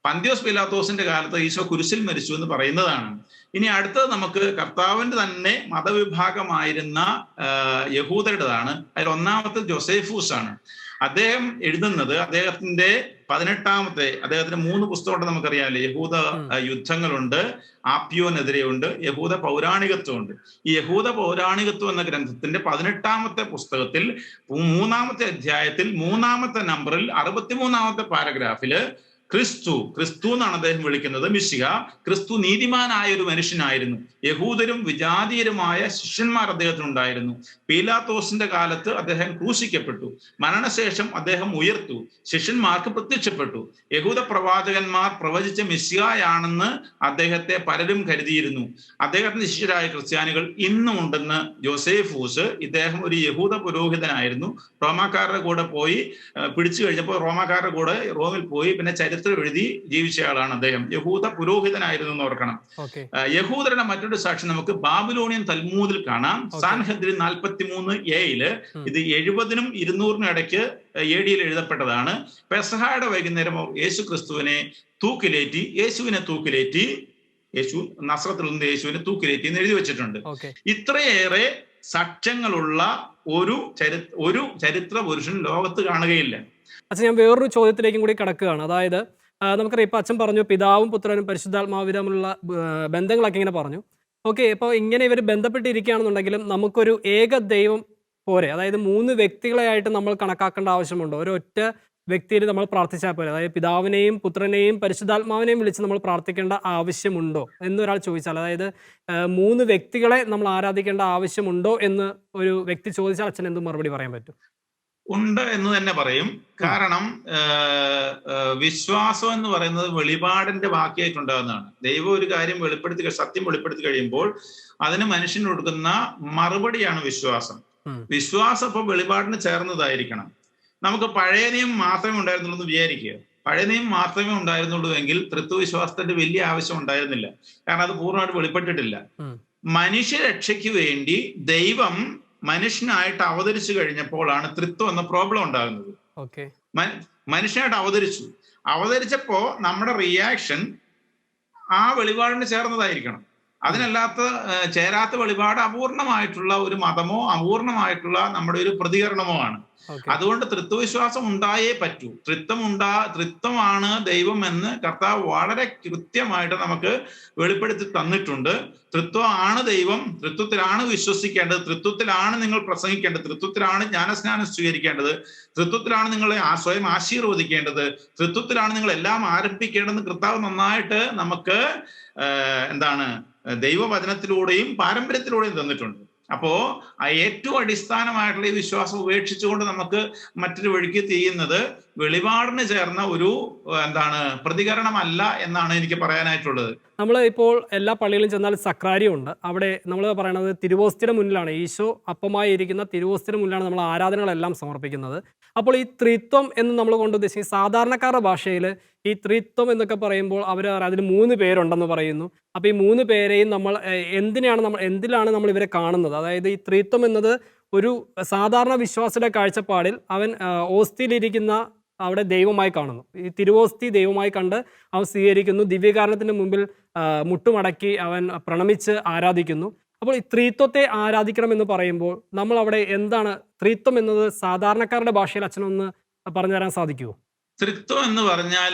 പന്ത്യോസ് പിലാത്തോസിന്റെ കാലത്ത് ഈശോ കുരിശിൽ മരിച്ചു എന്ന് പറയുന്നതാണ്. ഇനി അടുത്തത് നമുക്ക് കർത്താവിന്റെ തന്നെ മതവിഭാഗമായിരുന്ന യഹൂദരുടേതാണ്. അതിൽ ഒന്നാമത്തെ ജോസേഫൂസ് ആണ് അദ്ദേഹം എഴുതുന്നത് അദ്ദേഹത്തിന്റെ പതിനെട്ടാമത്തെ അദ്ദേഹത്തിന്റെ മൂന്ന് പുസ്തകമുണ്ട് നമുക്കറിയാമല്ലോ യഹൂദ യുദ്ധങ്ങളുണ്ട് ആപ്യോനെതിരെയുണ്ട് യഹൂദ പൗരാണികത്വമുണ്ട്. ഈ യഹൂദ പൗരാണികത്വം എന്ന ഗ്രന്ഥത്തിന്റെ പതിനെട്ടാമത്തെ പുസ്തകത്തിൽ മൂന്നാമത്തെ അധ്യായത്തിൽ മൂന്നാമത്തെ നമ്പറിൽ അറുപത്തിമൂന്നാമത്തെ പാരഗ്രാഫിൽ ക്രിസ്തു ക്രിസ്തു എന്നാണ് അദ്ദേഹം വിളിക്കുന്നത്. മിശിഹ ക്രിസ്തു നീതിമാനായ ഒരു മനുഷ്യനായിരുന്നു. യഹൂദരും വിജാതീയരുമായ ശിഷ്യന്മാർ അദ്ദേഹത്തിനുണ്ടായിരുന്നു. പീലാത്തോസിന്റെ കാലത്ത് അദ്ദേഹം ക്രൂശിക്കപ്പെട്ടു. മരണശേഷം അദ്ദേഹം ഉയർത്തു. ശിഷ്യന്മാർക്ക് പ്രത്യക്ഷപ്പെട്ടു. യഹൂദ പ്രവാചകന്മാർ പ്രവചിച്ച മിശിഹായാണെന്ന് അദ്ദേഹത്തെ പലരും കരുതിയിരുന്നു. അദ്ദേഹത്തിന്റെ ശിഷ്യരായ ക്രിസ്ത്യാനികൾ ഇന്നും ഉണ്ടെന്ന് ജോസേഫൂസ് ഇദ്ദേഹം ഒരു യഹൂദ പുരോഹിതനായിരുന്നു. റോമാക്കാരുടെ കൂടെ പോയി പിടിച്ചു കഴിഞ്ഞപ്പോൾ റോമാക്കാരുടെ കൂടെ റോമിൽ പോയി. പിന്നെ ചരിത്രം എഴുതി ജീവിച്ചയാളാണ് അദ്ദേഹം. യഹൂദ പുരോഹിതനായിരുന്നു എന്ന് ഓർക്കണം. യഹൂദരുടെ മറ്റൊരു സാക്ഷി നമുക്ക് ബാബുലോണിയൻ തൽമൂതിൽ കാണാം. സാൻഹദ്രി നാൽപ്പത്തി മൂന്ന് എയിൽ. ഇത് എഴുപതിനും ഇരുന്നൂറിനും ഇടയ്ക്ക് എ ഡിയിൽ എഴുതപ്പെട്ടതാണ്. പെസഹായുടെ വൈകുന്നേരം യേശു ക്രിസ്തുവിനെ തൂക്കിലേറ്റി യേശുവിനെ തൂക്കിലേറ്റി യേശു നസ്രത്തിൽ നിന്ന് യേശുവിനെ തൂക്കിലേറ്റി എന്ന് എഴുതി വെച്ചിട്ടുണ്ട്. ഇത്രയേറെ സാക്ഷ്യങ്ങളുള്ള ഒരു ചരി ഒരു ചരിത്ര പുരുഷൻ ലോകത്ത് കാണുകയില്ല. അച്ഛൻ ഞാൻ വേറൊരു ചോദ്യത്തിലേക്കും കൂടി കിടക്കുകയാണ്. അതായത് നമുക്കറിയാം ഇപ്പം അച്ഛൻ പറഞ്ഞു പിതാവും പുത്രനും പരിശുദ്ധാത്മാവ് തമ്മിലുള്ള ബന്ധങ്ങളൊക്കെ ഇങ്ങനെ പറഞ്ഞു. ഓക്കെ ഇപ്പോൾ ഇങ്ങനെ ഇവർ ബന്ധപ്പെട്ടിരിക്കുകയാണെന്നുണ്ടെങ്കിലും നമുക്കൊരു ഏക ദൈവം പോരെ. അതായത് മൂന്ന് വ്യക്തികളെയായിട്ട് നമ്മൾ കണക്കാക്കേണ്ട ആവശ്യമുണ്ടോ. ഒരു ഒറ്റ വ്യക്തിയിൽ നമ്മൾ പ്രാർത്ഥിച്ചാൽ പോലെ അതായത് പിതാവിനെയും പുത്രനെയും പരിശുദ്ധാത്മാവിനെയും വിളിച്ച് നമ്മൾ പ്രാർത്ഥിക്കേണ്ട ആവശ്യമുണ്ടോ എന്നൊരാൾ ചോദിച്ചാൽ അതായത് മൂന്ന് വ്യക്തികളെ നമ്മൾ ആരാധിക്കേണ്ട ആവശ്യമുണ്ടോ എന്ന് ഒരു വ്യക്തി ചോദിച്ചാൽ അച്ഛൻ എന്ത് മറുപടി പറയാൻ പറ്റും? ഉണ്ട് എന്ന് തന്നെ പറയും. കാരണം വിശ്വാസം എന്ന് പറയുന്നത് വെളിപാടിന്റെ ബാക്കിയായിട്ടുണ്ടാകുന്നതാണ് ദൈവം ഒരു കാര്യം വെളിപ്പെടുത്തി സത്യം വെളിപ്പെടുത്തി കഴിയുമ്പോൾ അതിന് മനുഷ്യന് കൊടുക്കുന്ന മറുപടിയാണ് വിശ്വാസം. വിശ്വാസം ഇപ്പൊ വെളിപാടിന് ചേർന്നതായിരിക്കണം. നമുക്ക് പഴയ നിയമം മാത്രമേ ഉണ്ടായിരുന്നുള്ളൂ എന്ന് വിചാരിക്കുക. പഴയ നിയമം മാത്രമേ ഉണ്ടായിരുന്നുള്ളൂ എങ്കിൽ തൃത്വവിശ്വാസത്തിന്റെ വലിയ ആവശ്യം ഉണ്ടായിരുന്നില്ല. കാരണം അത് പൂർണമായിട്ട് വെളിപ്പെട്ടിട്ടില്ല. മനുഷ്യരക്ഷയ്ക്ക് വേണ്ടി ദൈവം മനുഷ്യനായിട്ട് അവതരിച്ചു കഴിഞ്ഞപ്പോഴാണ് തൃത്വം എന്ന പ്രോബ്ലം ഉണ്ടാകുന്നത്. മനുഷ്യനായിട്ട് അവതരിച്ചു. അവതരിച്ചപ്പോ നമ്മുടെ റിയാക്ഷൻ ആ വെളിപാടിന് ചേർന്നതായിരിക്കണം. അതിനല്ലാത്ത ചേരാത്ത വെളിപാട് അപൂർണമായിട്ടുള്ള ഒരു മതമോ അപൂർണമായിട്ടുള്ള നമ്മുടെ ഒരു പ്രതികരണമോ ആണ്. അതുകൊണ്ട് തൃത്വവിശ്വാസം ഉണ്ടായേ പറ്റൂ. തൃത്വം ഉണ്ടാ തൃത്വമാണ് ദൈവം എന്ന് കർത്താവ് വളരെ കൃത്യമായിട്ട് നമുക്ക് വെളിപ്പെടുത്തി തന്നിട്ടുണ്ട്. തൃത്വമാണ് ദൈവം തൃത്വത്തിലാണ് വിശ്വസിക്കേണ്ടത് തൃത്വത്തിലാണ് നിങ്ങൾ പ്രസംഗിക്കേണ്ടത് തൃത്വത്തിലാണ് ജ്ഞാനസ്നാനം സ്വീകരിക്കേണ്ടത് തൃത്വത്തിലാണ് നിങ്ങളെ ആ- സ്വയം ആശീർവദിക്കേണ്ടത് തൃത്വത്തിലാണ് നിങ്ങൾ എല്ലാം ആരംഭിക്കേണ്ടതെന്ന് കർത്താവ് നന്നായിട്ട് നമുക്ക് എന്താണ് ദൈവവചനത്തിലൂടെയും പാരമ്പര്യത്തിലൂടെയും തന്നിട്ടുണ്ട്. അപ്പോ ആ ഏറ്റവും അടിസ്ഥാനമായിട്ടുള്ള ഈ വിശ്വാസം ഉപേക്ഷിച്ചുകൊണ്ട് നമുക്ക് മറ്റൊരു വഴിക്ക് ചെയ്യുന്നത് വെളിപാടിന് ചേർന്ന ഒരു എന്താണ് പ്രതികരണമല്ല എന്നാണ് എനിക്ക് പറയാനായിട്ടുള്ളത്. നമ്മൾ ഇപ്പോൾ എല്ലാ പള്ളികളിലും ചെന്നാൽ സക്രാരിയുണ്ട് അവിടെ നമ്മൾ പറയുന്നത് തിരുവോസ്തിയുടെ മുന്നിലാണ്. ഈശോ അപ്പമായി ഇരിക്കുന്ന തിരുവോസ്തിയുടെ മുന്നിലാണ് നമ്മൾ ആരാധനകളെല്ലാം സമർപ്പിക്കുന്നത്. അപ്പോൾ ഈ ത്രിത്വം എന്ന് നമ്മൾ കൊണ്ട് ഉദ്ദേശിക്കുന്നത് സാധാരണക്കാരുടെ ഭാഷയിൽ ഈ ത്രിത്വം എന്നൊക്കെ പറയുമ്പോൾ അവർ അതിന് മൂന്ന് പേരുണ്ടെന്ന് പറയുന്നു. അപ്പോൾ ഈ മൂന്ന് പേരെയും നമ്മൾ എന്തിനാണ് നമ്മൾ എന്തിലാണ് നമ്മൾ ഇവരെ കാണുന്നത്? അതായത് ഈ ത്രിത്വം എന്നത് ഒരു സാധാരണ വിശ്വാസിയുടെ കാഴ്ചപ്പാടിൽ അവൻ ഓസ്തിയിലിരിക്കുന്ന അവിടെ ദൈവമായി കാണുന്നു. ഈ തിരുവോസ്തി ദൈവമായി കണ്ട് അവൻ സ്വീകരിക്കുന്നു. ദിവ്യകാരണത്തിന്റെ മുമ്പിൽ മുട്ടുമടക്കി അവൻ പ്രണമിച്ച് ആരാധിക്കുന്നു. അപ്പോൾ ഈ ത്രീത്വത്തെ ആരാധിക്കണമെന്ന് പറയുമ്പോൾ നമ്മൾ അവിടെ എന്താണ് ത്രീത്വം എന്നത് സാധാരണക്കാരുടെ ഭാഷയിൽ അച്ഛനൊന്ന് പറഞ്ഞു തരാൻ സാധിക്കുമോ തൃത്വം എന്ന് പറഞ്ഞാൽ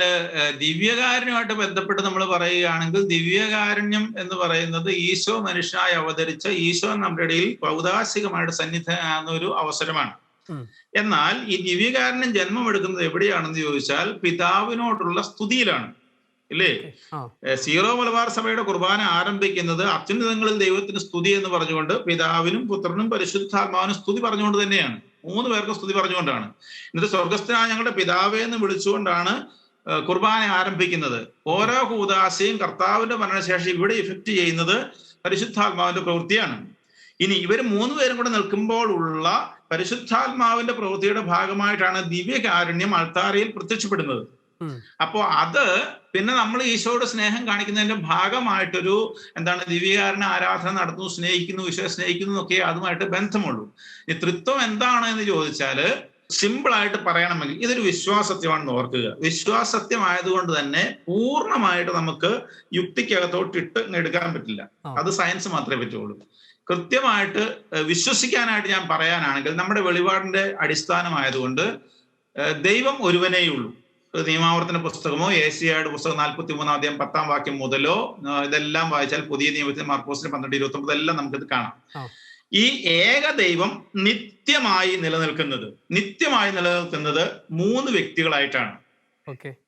ദിവ്യകാരുണ്യമായിട്ട് ബന്ധപ്പെട്ട് നമ്മൾ പറയുകയാണെങ്കിൽ ദിവ്യകാരുണ്യം എന്ന് പറയുന്നത് ഈശോ മനുഷ്യനായി അവതരിച്ച ഈശോ നമ്മുടെ ഇടയിൽ പൗതാശികമായിട്ട് സന്നിധാന ഒരു അവസരമാണ്. എന്നാൽ ഈ ദിവ്യകാരുണ്യം ജന്മം എടുക്കുന്നത് എവിടെയാണെന്ന് ചോദിച്ചാൽ പിതാവിനോടുള്ള സ്തുതിയിലാണ്. ഇല്ലേ? സീറോ മലബാർ സഭയുടെ കുർബാന ആരംഭിക്കുന്നത് അത്യുന്നതങ്ങളിൽ ദൈവത്തിന് സ്തുതി എന്ന് പറഞ്ഞുകൊണ്ട് പിതാവിനും പുത്രനും പരിശുദ്ധാത്മാവിനും സ്തുതി പറഞ്ഞുകൊണ്ട് തന്നെയാണ്. മൂന്ന് പേർക്ക് സ്തുതി പറഞ്ഞുകൊണ്ടാണ്. ഇന്നത്തെ സ്വർഗസ്ഥനായ ഞങ്ങളുടെ പിതാവേ എന്ന് വിളിച്ചുകൊണ്ടാണ് കുർബാന ആരംഭിക്കുന്നത്. ഓരോ കൂതാശയും കർത്താവിന്റെ മരണശേഷം ഇവിടെ ഇഫക്റ്റ് ചെയ്യുന്നത് പരിശുദ്ധാത്മാവിന്റെ പ്രവൃത്തിയാണ്. ഇനി ഇവർ മൂന്ന് പേരും കൂടെ നിൽക്കുമ്പോൾ ഉള്ള പരിശുദ്ധാത്മാവിന്റെ പ്രവൃത്തിയുടെ ഭാഗമായിട്ടാണ് ദിവ്യകാരുണ്യം അൾത്താരയിൽ പ്രത്യക്ഷപ്പെടുന്നത്. അപ്പോ അത് പിന്നെ നമ്മൾ ഈശോയുടെ സ്നേഹം കാണിക്കുന്നതിന്റെ ഭാഗമായിട്ടൊരു എന്താണ് ദിവ്യകാരനെ ആരാധന നടത്തുന്നു സ്നേഹിക്കുന്നു ഈശോയെ സ്നേഹിക്കുന്നു എന്നൊക്കെ അതുമായിട്ട് ബന്ധമുള്ളൂ. ഈ തൃത്വം എന്താണ് എന്ന് ചോദിച്ചാൽ സിമ്പിൾ ആയിട്ട് പറയണമെങ്കിൽ ഇതൊരു വിശ്വാസത്യമാണെന്ന് ഓർക്കുക. വിശ്വാസത്യമായതുകൊണ്ട് തന്നെ പൂർണമായിട്ട് നമുക്ക് യുക്തിക്കകത്തോട്ട് ഇട്ട് എടുക്കാൻ പറ്റില്ല. അത് സയൻസ് മാത്രമേ പറ്റുള്ളൂ. കൃത്യമായിട്ട് വിശ്വസിക്കാനായിട്ട് ഞാൻ പറയാനാണെങ്കിൽ നമ്മുടെ വെളിപാടിന്റെ അടിസ്ഥാനമായതുകൊണ്ട് ദൈവം ഒരുവനേയുള്ളൂ. നിയമാവർത്തന പുസ്തകമോ എ സി ആയുടെ പുസ്തകം നാൽപ്പത്തി മൂന്നാം അധ്യായം പത്താം വാക്യം മുതലോ ഇതെല്ലാം വായിച്ചാൽ പുതിയ നിയമത്തിൽ മാർക്കോസിന് പന്ത്രണ്ട് ഇരുപത്തി ഒമ്പത് എല്ലാം നമുക്കിത് കാണാം. ഈ ഏക ദൈവം നിത്യമായി നിലനിൽക്കുന്നത് നിത്യമായി നിലനിൽക്കുന്നത് മൂന്ന് വ്യക്തികളായിട്ടാണ്.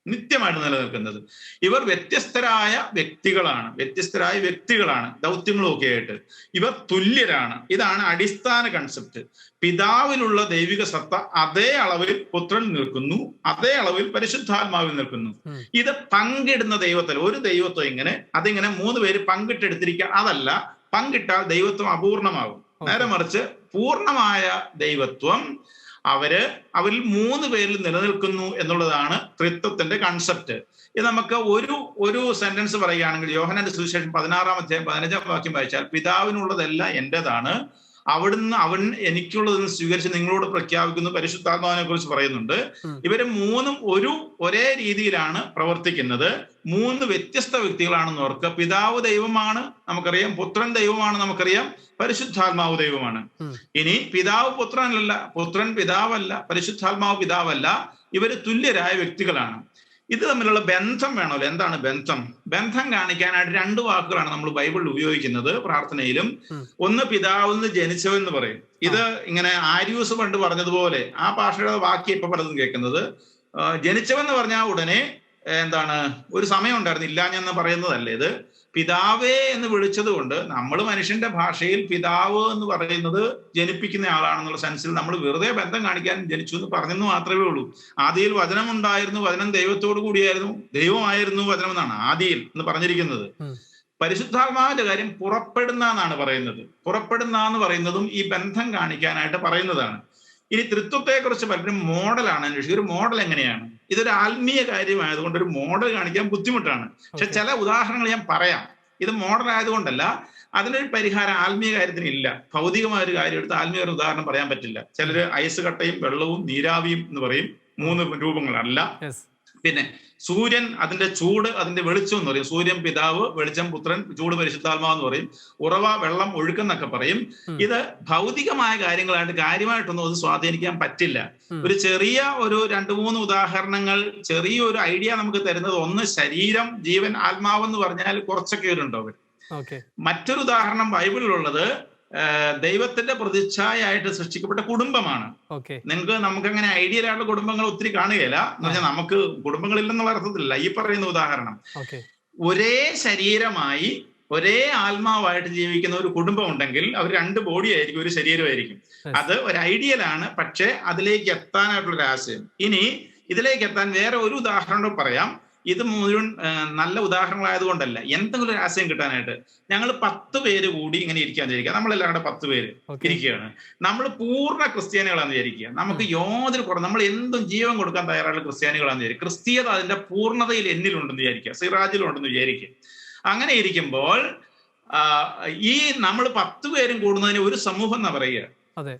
നിത്യമായിട്ട് നിലനിൽക്കുന്നത്. ഇവർ വ്യത്യസ്തരായ വ്യക്തികളാണ്. വ്യത്യസ്തരായ വ്യക്തികളാണ്. ദൗത്യങ്ങളൊക്കെ ആയിട്ട് ഇവർ തുല്യരാണ്. ഇതാണ് അടിസ്ഥാന കൺസെപ്റ്റ് പിതാവിലുള്ള ദൈവിക സത്ത അതേ അളവിൽ പുത്രൻ നിൽക്കുന്നു. അതേ അളവിൽ പരിശുദ്ധാത്മാവിൽ നിൽക്കുന്നു. ഇത് പങ്കിടുന്ന ദൈവത്തിൽ ഒരു ദൈവത്വം ഇങ്ങനെ അതിങ്ങനെ മൂന്ന് പേര് പങ്കിട്ടെടുത്തിരിക്കുക അതല്ല പങ്കിട്ടാൽ ദൈവത്വം അപൂർണമാകും. നേരെ മറിച്ച് പൂർണമായ ദൈവത്വം അവർ അവരിൽ മൂന്ന് പേരിൽ നിലനിൽക്കുന്നു എന്നുള്ളതാണ് ത്രിത്വത്തിന്റെ കൺസെപ്റ്റ് ഇത് നമുക്ക് ഒരു ഒരു സെന്റൻസ് പറയുകയാണെങ്കിൽ യോഹനന്റെ സുവിശേഷം പതിനാറാം അധ്യായം പതിനഞ്ചാം വാക്യം വായിച്ചാൽ പിതാവിനുള്ളതെല്ലാം എന്റേതാണ്. അവിടുന്ന് അവൻ എനിക്കുള്ളതെന്ന് സ്വീകരിച്ച് നിങ്ങളോട് പ്രഖ്യാപിക്കുന്നു. പരിശുദ്ധാത്മാവിനെ കുറിച്ച് പറയുന്നുണ്ട്. ഇവർ മൂന്നും ഒരു ഒരേ രീതിയിലാണ് പ്രവർത്തിക്കുന്നത്. മൂന്ന് വ്യത്യസ്ത വ്യക്തികളാണെന്ന് ഓർക്ക് പിതാവ് ദൈവമാണ് നമുക്കറിയാം. പുത്രൻ ദൈവമാണ് നമുക്കറിയാം. പരിശുദ്ധാത്മാവ് ദൈവമാണ്. ഇനി പിതാവ് പുത്രനല്ല പുത്രൻ പിതാവല്ല പരിശുദ്ധാത്മാവ് പിതാവല്ല. ഇവർ തുല്യരായ വ്യക്തികളാണ്. ഇത് തമ്മിലുള്ള ബന്ധം വേണമല്ലോ. എന്താണ് ബന്ധം? ബന്ധം കാണിക്കാനായിട്ട് രണ്ട് വാക്കുകളാണ് നമ്മൾ ബൈബിളിൽ ഉപയോഗിക്കുന്നത് പ്രാർത്ഥനയിലും. ഒന്ന് പിതാവിൽ നിന്ന് ജനിച്ചവെന്ന് പറയും. ഇത് ഇങ്ങനെ ആര്യൂസ് പണ്ട് പറഞ്ഞതുപോലെ ആ ഭാഷയുടെ വാക്യം ഇപ്പൊ പലതും കേൾക്കുന്നത്. ജനിച്ചവെന്ന് പറഞ്ഞാൽ ഉടനെ എന്താണ് ഒരു സമയം ഉണ്ടായിരുന്നു ഇല്ലാഞ്ഞെന്ന് പറയുന്നതല്ലേ ഇത്. പിതാവേ എന്ന് വിളിച്ചതുകൊണ്ട് നമ്മൾ മനുഷ്യന്റെ ഭാഷയിൽ പിതാവ് എന്ന് പറയുന്നത് ജനിപ്പിക്കുന്ന ആളാണെന്നുള്ള സെൻസിൽ നമ്മൾ വെറുതെ ബന്ധം കാണിക്കാൻ ജനിച്ചു എന്ന് പറഞ്ഞെന്ന് മാത്രമേ ഉള്ളൂ. ആദിയിൽ വചനം ഉണ്ടായിരുന്നു വചനം ദൈവത്തോട് കൂടിയായിരുന്നു ദൈവമായിരുന്നു വചനം എന്നാണ് ആദിയിൽ എന്ന് പറഞ്ഞിരിക്കുന്നത്. പരിശുദ്ധാത്മാവിന്റെ കാര്യം പുറപ്പെടുന്ന എന്നാണ് പറയുന്നത്. പുറപ്പെടുന്ന എന്ന് പറയുന്നതും ഈ ബന്ധം കാണിക്കാനായിട്ട് പറയുന്നതാണ്. ഇനി തൃത്വത്തെ കുറിച്ച് പലരും മോഡലാണ് അന്വേഷിക്കുക ഒരു മോഡൽ എങ്ങനെയാണ്? ഇതൊരു ആത്മീയ കാര്യമായതുകൊണ്ട് ഒരു മോഡൽ കാണിക്കാൻ ബുദ്ധിമുട്ടാണ്. പക്ഷെ ചില ഉദാഹരണങ്ങൾ ഞാൻ പറയാം. ഇത് മോഡൽ ആയതുകൊണ്ടല്ല അതിനൊരു പരിഹാരം ആത്മീയ കാര്യത്തിന് ഇല്ല. ഭൗതികമായ ഒരു കാര്യം എടുത്ത് ആത്മീയ ഒരു ഉദാഹരണം പറയാൻ പറ്റില്ല. ചിലര് ഐസ് കട്ടയും വെള്ളവും നീരാവിയും എന്ന് പറയും. മൂന്ന് രൂപങ്ങളല്ല. പിന്നെ സൂര്യൻ അതിന്റെ ചൂട് അതിന്റെ വെളിച്ചം എന്ന് പറയും. സൂര്യൻ പിതാവ് വെളിച്ചം പുത്രൻ ചൂട് പരിശുദ്ധാത്മാവ് എന്ന് പറയും. ഉറവ വെള്ളം ഒഴുക്കെന്നൊക്കെ പറയും. ഇത് ഭൗതികമായ കാര്യങ്ങളായിട്ട് കാര്യമായിട്ടൊന്നും അത് സ്വാധീനിക്കാൻ പറ്റില്ല. ഒരു ചെറിയ ഒരു രണ്ട് മൂന്ന് ഉദാഹരണങ്ങൾ ചെറിയൊരു ഐഡിയ നമുക്ക് തരുന്നത് ഒന്ന് ശരീരം ജീവൻ ആത്മാവെന്ന് പറഞ്ഞാൽ കുറച്ചൊക്കെ ഒരു ഉണ്ടാവും മറ്റൊരു ഉദാഹരണം ബൈബിളിലുള്ളത് ദൈവത്തിന്റെ പ്രതിച്ഛായായിട്ട് സൃഷ്ടിക്കപ്പെട്ട കുടുംബമാണ്. നിങ്ങൾക്ക് നമുക്ക് അങ്ങനെ ഐഡിയൽ ആയിട്ടുള്ള കുടുംബങ്ങൾ ഒത്തിരി കാണുകയില്ല. എന്ന് പറഞ്ഞാൽ നമുക്ക് കുടുംബങ്ങളില്ലെന്നുള്ള അർത്ഥത്തിലല്ല. ഈ പറയുന്ന ഉദാഹരണം. ഒരേ ശരീരമായി ഒരേ ആത്മാവായിട്ട് ജീവിക്കുന്ന ഒരു കുടുംബം ഉണ്ടെങ്കിൽ അവർ രണ്ട് ബോഡി ആയിരിക്കും ഒരു ശരീരമായിരിക്കും. അത് ഒരു ഐഡിയൽ ആണ് പക്ഷെ അതിലേക്ക് എത്താനായിട്ടുള്ള ഒരു ആശയം. ഇനി ഇതിലേക്ക് എത്താൻ വേറെ ഒരു ഉദാഹരണം പറയാം. ഇത് മുഴുവൻ നല്ല ഉദാഹരണങ്ങളായതുകൊണ്ടല്ല. എന്തെങ്കിലും ഒരു ആശയം കിട്ടാനായിട്ട് ഞങ്ങൾ പത്ത് പേര് കൂടി ഇങ്ങനെ ഇരിക്കാൻ വിചാരിക്കുക. നമ്മളെല്ലാവരും കൂടെ പത്ത് പേര് ഇരിക്കുകയാണ്. നമ്മൾ പൂർണ ക്രിസ്ത്യാനികളാന്ന് വിചാരിക്കുക. നമുക്ക് യാതൊരു കുറവ് നമ്മൾ എന്തും ജീവൻ കൊടുക്കാൻ തയ്യാറുള്ള ക്രിസ്ത്യാനികളാന്ന് വിചാരിക്കുക. ക്രിസ്തീയത അതിന്റെ പൂർണതയിൽ എന്നിലുണ്ടെന്ന് വിചാരിക്കുക. സിറാജിലുണ്ടെന്ന് വിചാരിക്കുക. അങ്ങനെ ഇരിക്കുമ്പോൾ ഈ നമ്മൾ പത്ത് പേരും കൂടുന്നതിന് ഒരു സമൂഹം എന്നാ പറയുക?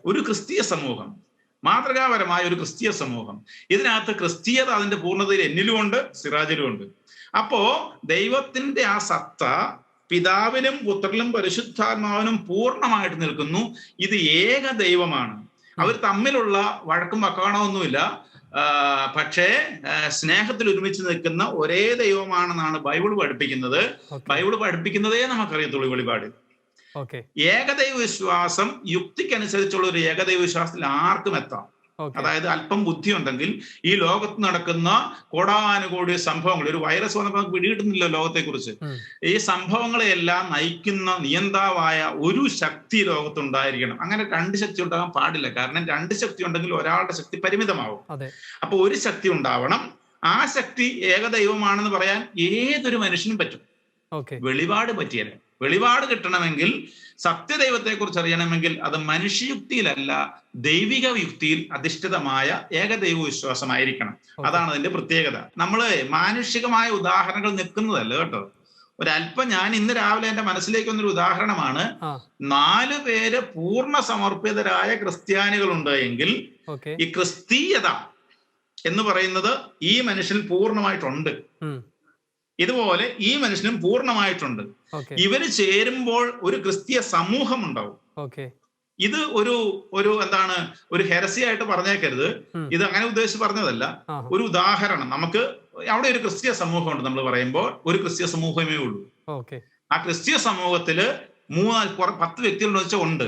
ഒരു ക്രിസ്തീയ സമൂഹം. മാതൃകാപരമായ ഒരു ക്രിസ്തീയ സമൂഹം. ഇതിനകത്ത് ക്രിസ്തീയത അതിന്റെ പൂർണതയിൽ എന്നിലുമുണ്ട് സിറാജിലുമുണ്ട്. അപ്പോ ദൈവത്തിന്റെ ആ സത്ത പിതാവിനും പുത്രനും പരിശുദ്ധാത്മാവിനും പൂർണമായിട്ട് നിൽക്കുന്നു. ഇത് ഏക ദൈവമാണ്. അവർ തമ്മിലുള്ള വഴക്കും വക്കാണമൊന്നുമില്ല പക്ഷേ സ്നേഹത്തിൽ ഒരുമിച്ച് നിൽക്കുന്ന ഒരേ ദൈവമാണെന്നാണ് ബൈബിൾ പഠിപ്പിക്കുന്നത്. ബൈബിൾ പഠിപ്പിക്കുന്നതേ നമുക്കറിയത്തുള്ളൂ വെളിപാട് ഏകദൈവ വിശ്വാസം യുക്തിക്കനുസരിച്ചുള്ള ഒരു ഏകദൈവ വിശ്വാസത്തിൽ ആർക്കും എത്താം. അതായത് അല്പം ബുദ്ധി ഉണ്ടെങ്കിൽ ഈ ലോകത്ത് നടക്കുന്ന കോടാനുകോടി സംഭവങ്ങൾ ഒരു വൈറസ് വന്നപ്പോൾ നമുക്ക് പിടികിട്ടുന്നില്ല ലോകത്തെക്കുറിച്ച്. ഈ സംഭവങ്ങളെയെല്ലാം നയിക്കുന്ന നിയന്താവായ ഒരു ശക്തി ലോകത്തുണ്ടായിരിക്കണം. അങ്ങനെ രണ്ട് ശക്തി ഉണ്ടാകാൻ പാടില്ല. കാരണം രണ്ട് ശക്തി ഉണ്ടെങ്കിൽ ഒരാളുടെ ശക്തി പരിമിതമാവും. അപ്പൊ ഒരു ശക്തി ഉണ്ടാവണം. ആ ശക്തി ഏകദൈവമാണെന്ന് പറയാൻ ഏതൊരു മനുഷ്യനും പറ്റും. വെളിപാട് പറ്റിയല്ല വെളിപാട് കിട്ടണമെങ്കിൽ സത്യദൈവത്തെ കുറിച്ച് അറിയണമെങ്കിൽ അത് മനുഷ്യയുക്തിയിലല്ല ദൈവിക യുക്തിയിൽ അധിഷ്ഠിതമായ ഏകദൈവ വിശ്വാസമായിരിക്കണം അതാണ് അതിന്റെ പ്രത്യേകത. നമ്മൾ മാനുഷികമായ ഉദാഹരണങ്ങൾ നിൽക്കുന്നതല്ല കേട്ടോ. ഒരല്പം ഞാൻ ഇന്ന് രാവിലെ എന്റെ മനസ്സിലേക്ക് വന്നൊരു ഉദാഹരണമാണ്. നാല് പേര് പൂർണ സമർപ്പിതരായ ക്രിസ്ത്യാനികളുണ്ട് എങ്കിൽ ഈ ക്രിസ്തീയത എന്ന് പറയുന്നത് ഈ മനുഷ്യനിൽ പൂർണമായിട്ടുണ്ട്. ഇതുപോലെ ഈ മനുഷ്യനും പൂർണമായിട്ടുണ്ട്. ഇവർ ചേരുമ്പോൾ ഒരു ക്രിസ്തീയ സമൂഹം ഉണ്ടാവും ഇത് ഒരു ഒരു എന്താണ് ഒരു ഹെരസിയായിട്ട് പറഞ്ഞേക്കരുത്. ഇത് അങ്ങനെ ഉദ്ദേശിച്ച് പറഞ്ഞതല്ല. ഒരു ഉദാഹരണം. നമുക്ക് അവിടെ ഒരു ക്രിസ്തീയ സമൂഹമുണ്ട് നമ്മൾ പറയുമ്പോൾ. ഒരു ക്രിസ്തീയ സമൂഹമേ ഉള്ളൂ. ആ ക്രിസ്തീയ സമൂഹത്തിൽ മൂന്നാൽ പത്ത് വ്യക്തികളുടെ വെച്ചാൽ ഉണ്ട്.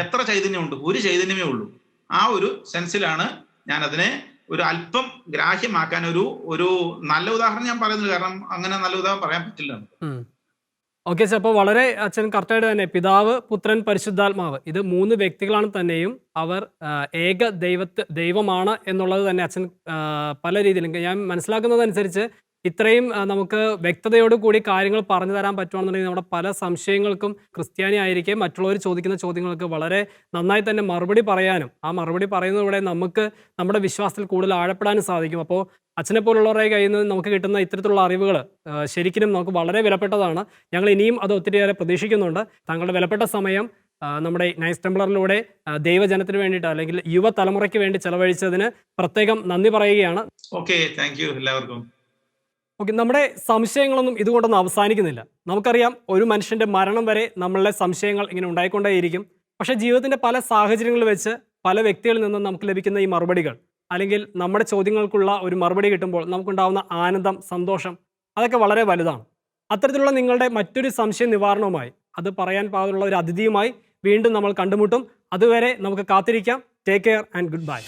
എത്ര എത്ര ചൈതന്യമുണ്ട്? ഒരു ചൈതന്യമേ ഉള്ളൂ. ആ ഒരു സെൻസിലാണ് ഞാൻ അതിനെ ഒരു അല്പം ഗ്രാഹ്യമാക്കാൻ ഒരു ഒരു നല്ല ഉദാഹരണം ഞാൻ പറയുന്നത് കാരണം അങ്ങനെ നല്ല ഉദാഹരണം പറയാൻ പറ്റില്ല. Okay sir. അപ്പോൾ വളരെ അച്ഛൻ കറക്റ്റായിട്ട് തന്നെ പിതാവ് പുത്രൻ പരിശുദ്ധാത്മാവ്. ഇത് മൂന്ന് വ്യക്തികളാണ് തന്നെയും അവർ ഏക ദൈവത്തെ ദൈവമാണ് എന്നുള്ളത് തന്നെ അച്ഛൻ പല രീതിയിലും. ഞാൻ മനസ്സിലാക്കുന്നതനുസരിച്ച് ഇത്രയും നമുക്ക് വ്യക്തതയോട് കൂടി കാര്യങ്ങൾ പറഞ്ഞു തരാൻ പറ്റുവാണെന്നുണ്ടെങ്കിൽ നമ്മുടെ പല സംശയങ്ങൾക്കും ക്രിസ്ത്യാനി ആയിരിക്കെ മറ്റുള്ളവർ ചോദിക്കുന്ന ചോദ്യങ്ങൾക്ക് വളരെ നന്നായി തന്നെ മറുപടി പറയാനും ആ മറുപടി പറയുന്നതിലൂടെ നമുക്ക് നമ്മുടെ വിശ്വാസത്തിൽ കൂടുതൽ ആഴപ്പെടാനും സാധിക്കും. അപ്പോൾ അച്ഛനെ പോലുള്ളവരെ കയ്യിൽ നിന്ന് നമുക്ക് കിട്ടുന്ന ഇത്തരത്തിലുള്ള അറിവുകൾ ശരിക്കും നമുക്ക് വളരെ വിലപ്പെട്ടതാണ്. ഞങ്ങൾ ഇനിയും അത് ഒത്തിരിയേറെ പ്രതീക്ഷിക്കുന്നുണ്ട്. താങ്കളുടെ വിലപ്പെട്ട സമയം നമ്മുടെ നൈസ് ടെംപ്ലറിലൂടെ ആ, ദൈവജനത്തിന് വേണ്ടിയിട്ട് അല്ലെങ്കിൽ യുവതലമുറയ്ക്ക് വേണ്ടി ചെലവഴിച്ചതിന് പ്രത്യേകം നന്ദി പറയുകയാണ്. ഓക്കെ താങ്ക് എല്ലാവർക്കും. ഓക്കെ നമ്മുടെ സംശയങ്ങളൊന്നും ഇതുകൊണ്ടൊന്നും അവസാനിക്കുന്നില്ല. നമുക്കറിയാം ഒരു മനുഷ്യന്റെ മരണം വരെ നമ്മളുടെ സംശയങ്ങൾ ഇങ്ങനെ ഉണ്ടായിക്കൊണ്ടേയിരിക്കും. പക്ഷേ ജീവിതത്തിന്റെ പല സാഹചര്യങ്ങളിൽ വെച്ച് പല വ്യക്തികളിൽ നിന്നും നമുക്ക് ലഭിക്കുന്ന ഈ മറുപടികൾ അല്ലെങ്കിൽ നമ്മുടെ ചോദ്യങ്ങൾക്കുള്ള ഒരു മറുപടി കിട്ടുമ്പോൾ നമുക്കുണ്ടാവുന്ന ആനന്ദം സന്തോഷം അതൊക്കെ വളരെ വലുതാണ്. അത്തരത്തിലുള്ള നിങ്ങളുടെ മറ്റൊരു സംശയ നിവാരണവുമായി അത് പറയാൻ പാകമുള്ള ഒരു അതിഥിയുമായി വീണ്ടും നമ്മൾ കണ്ടുമുട്ടും. അതുവരെ നമുക്ക് കാത്തിരിക്കാം. Take care and good bye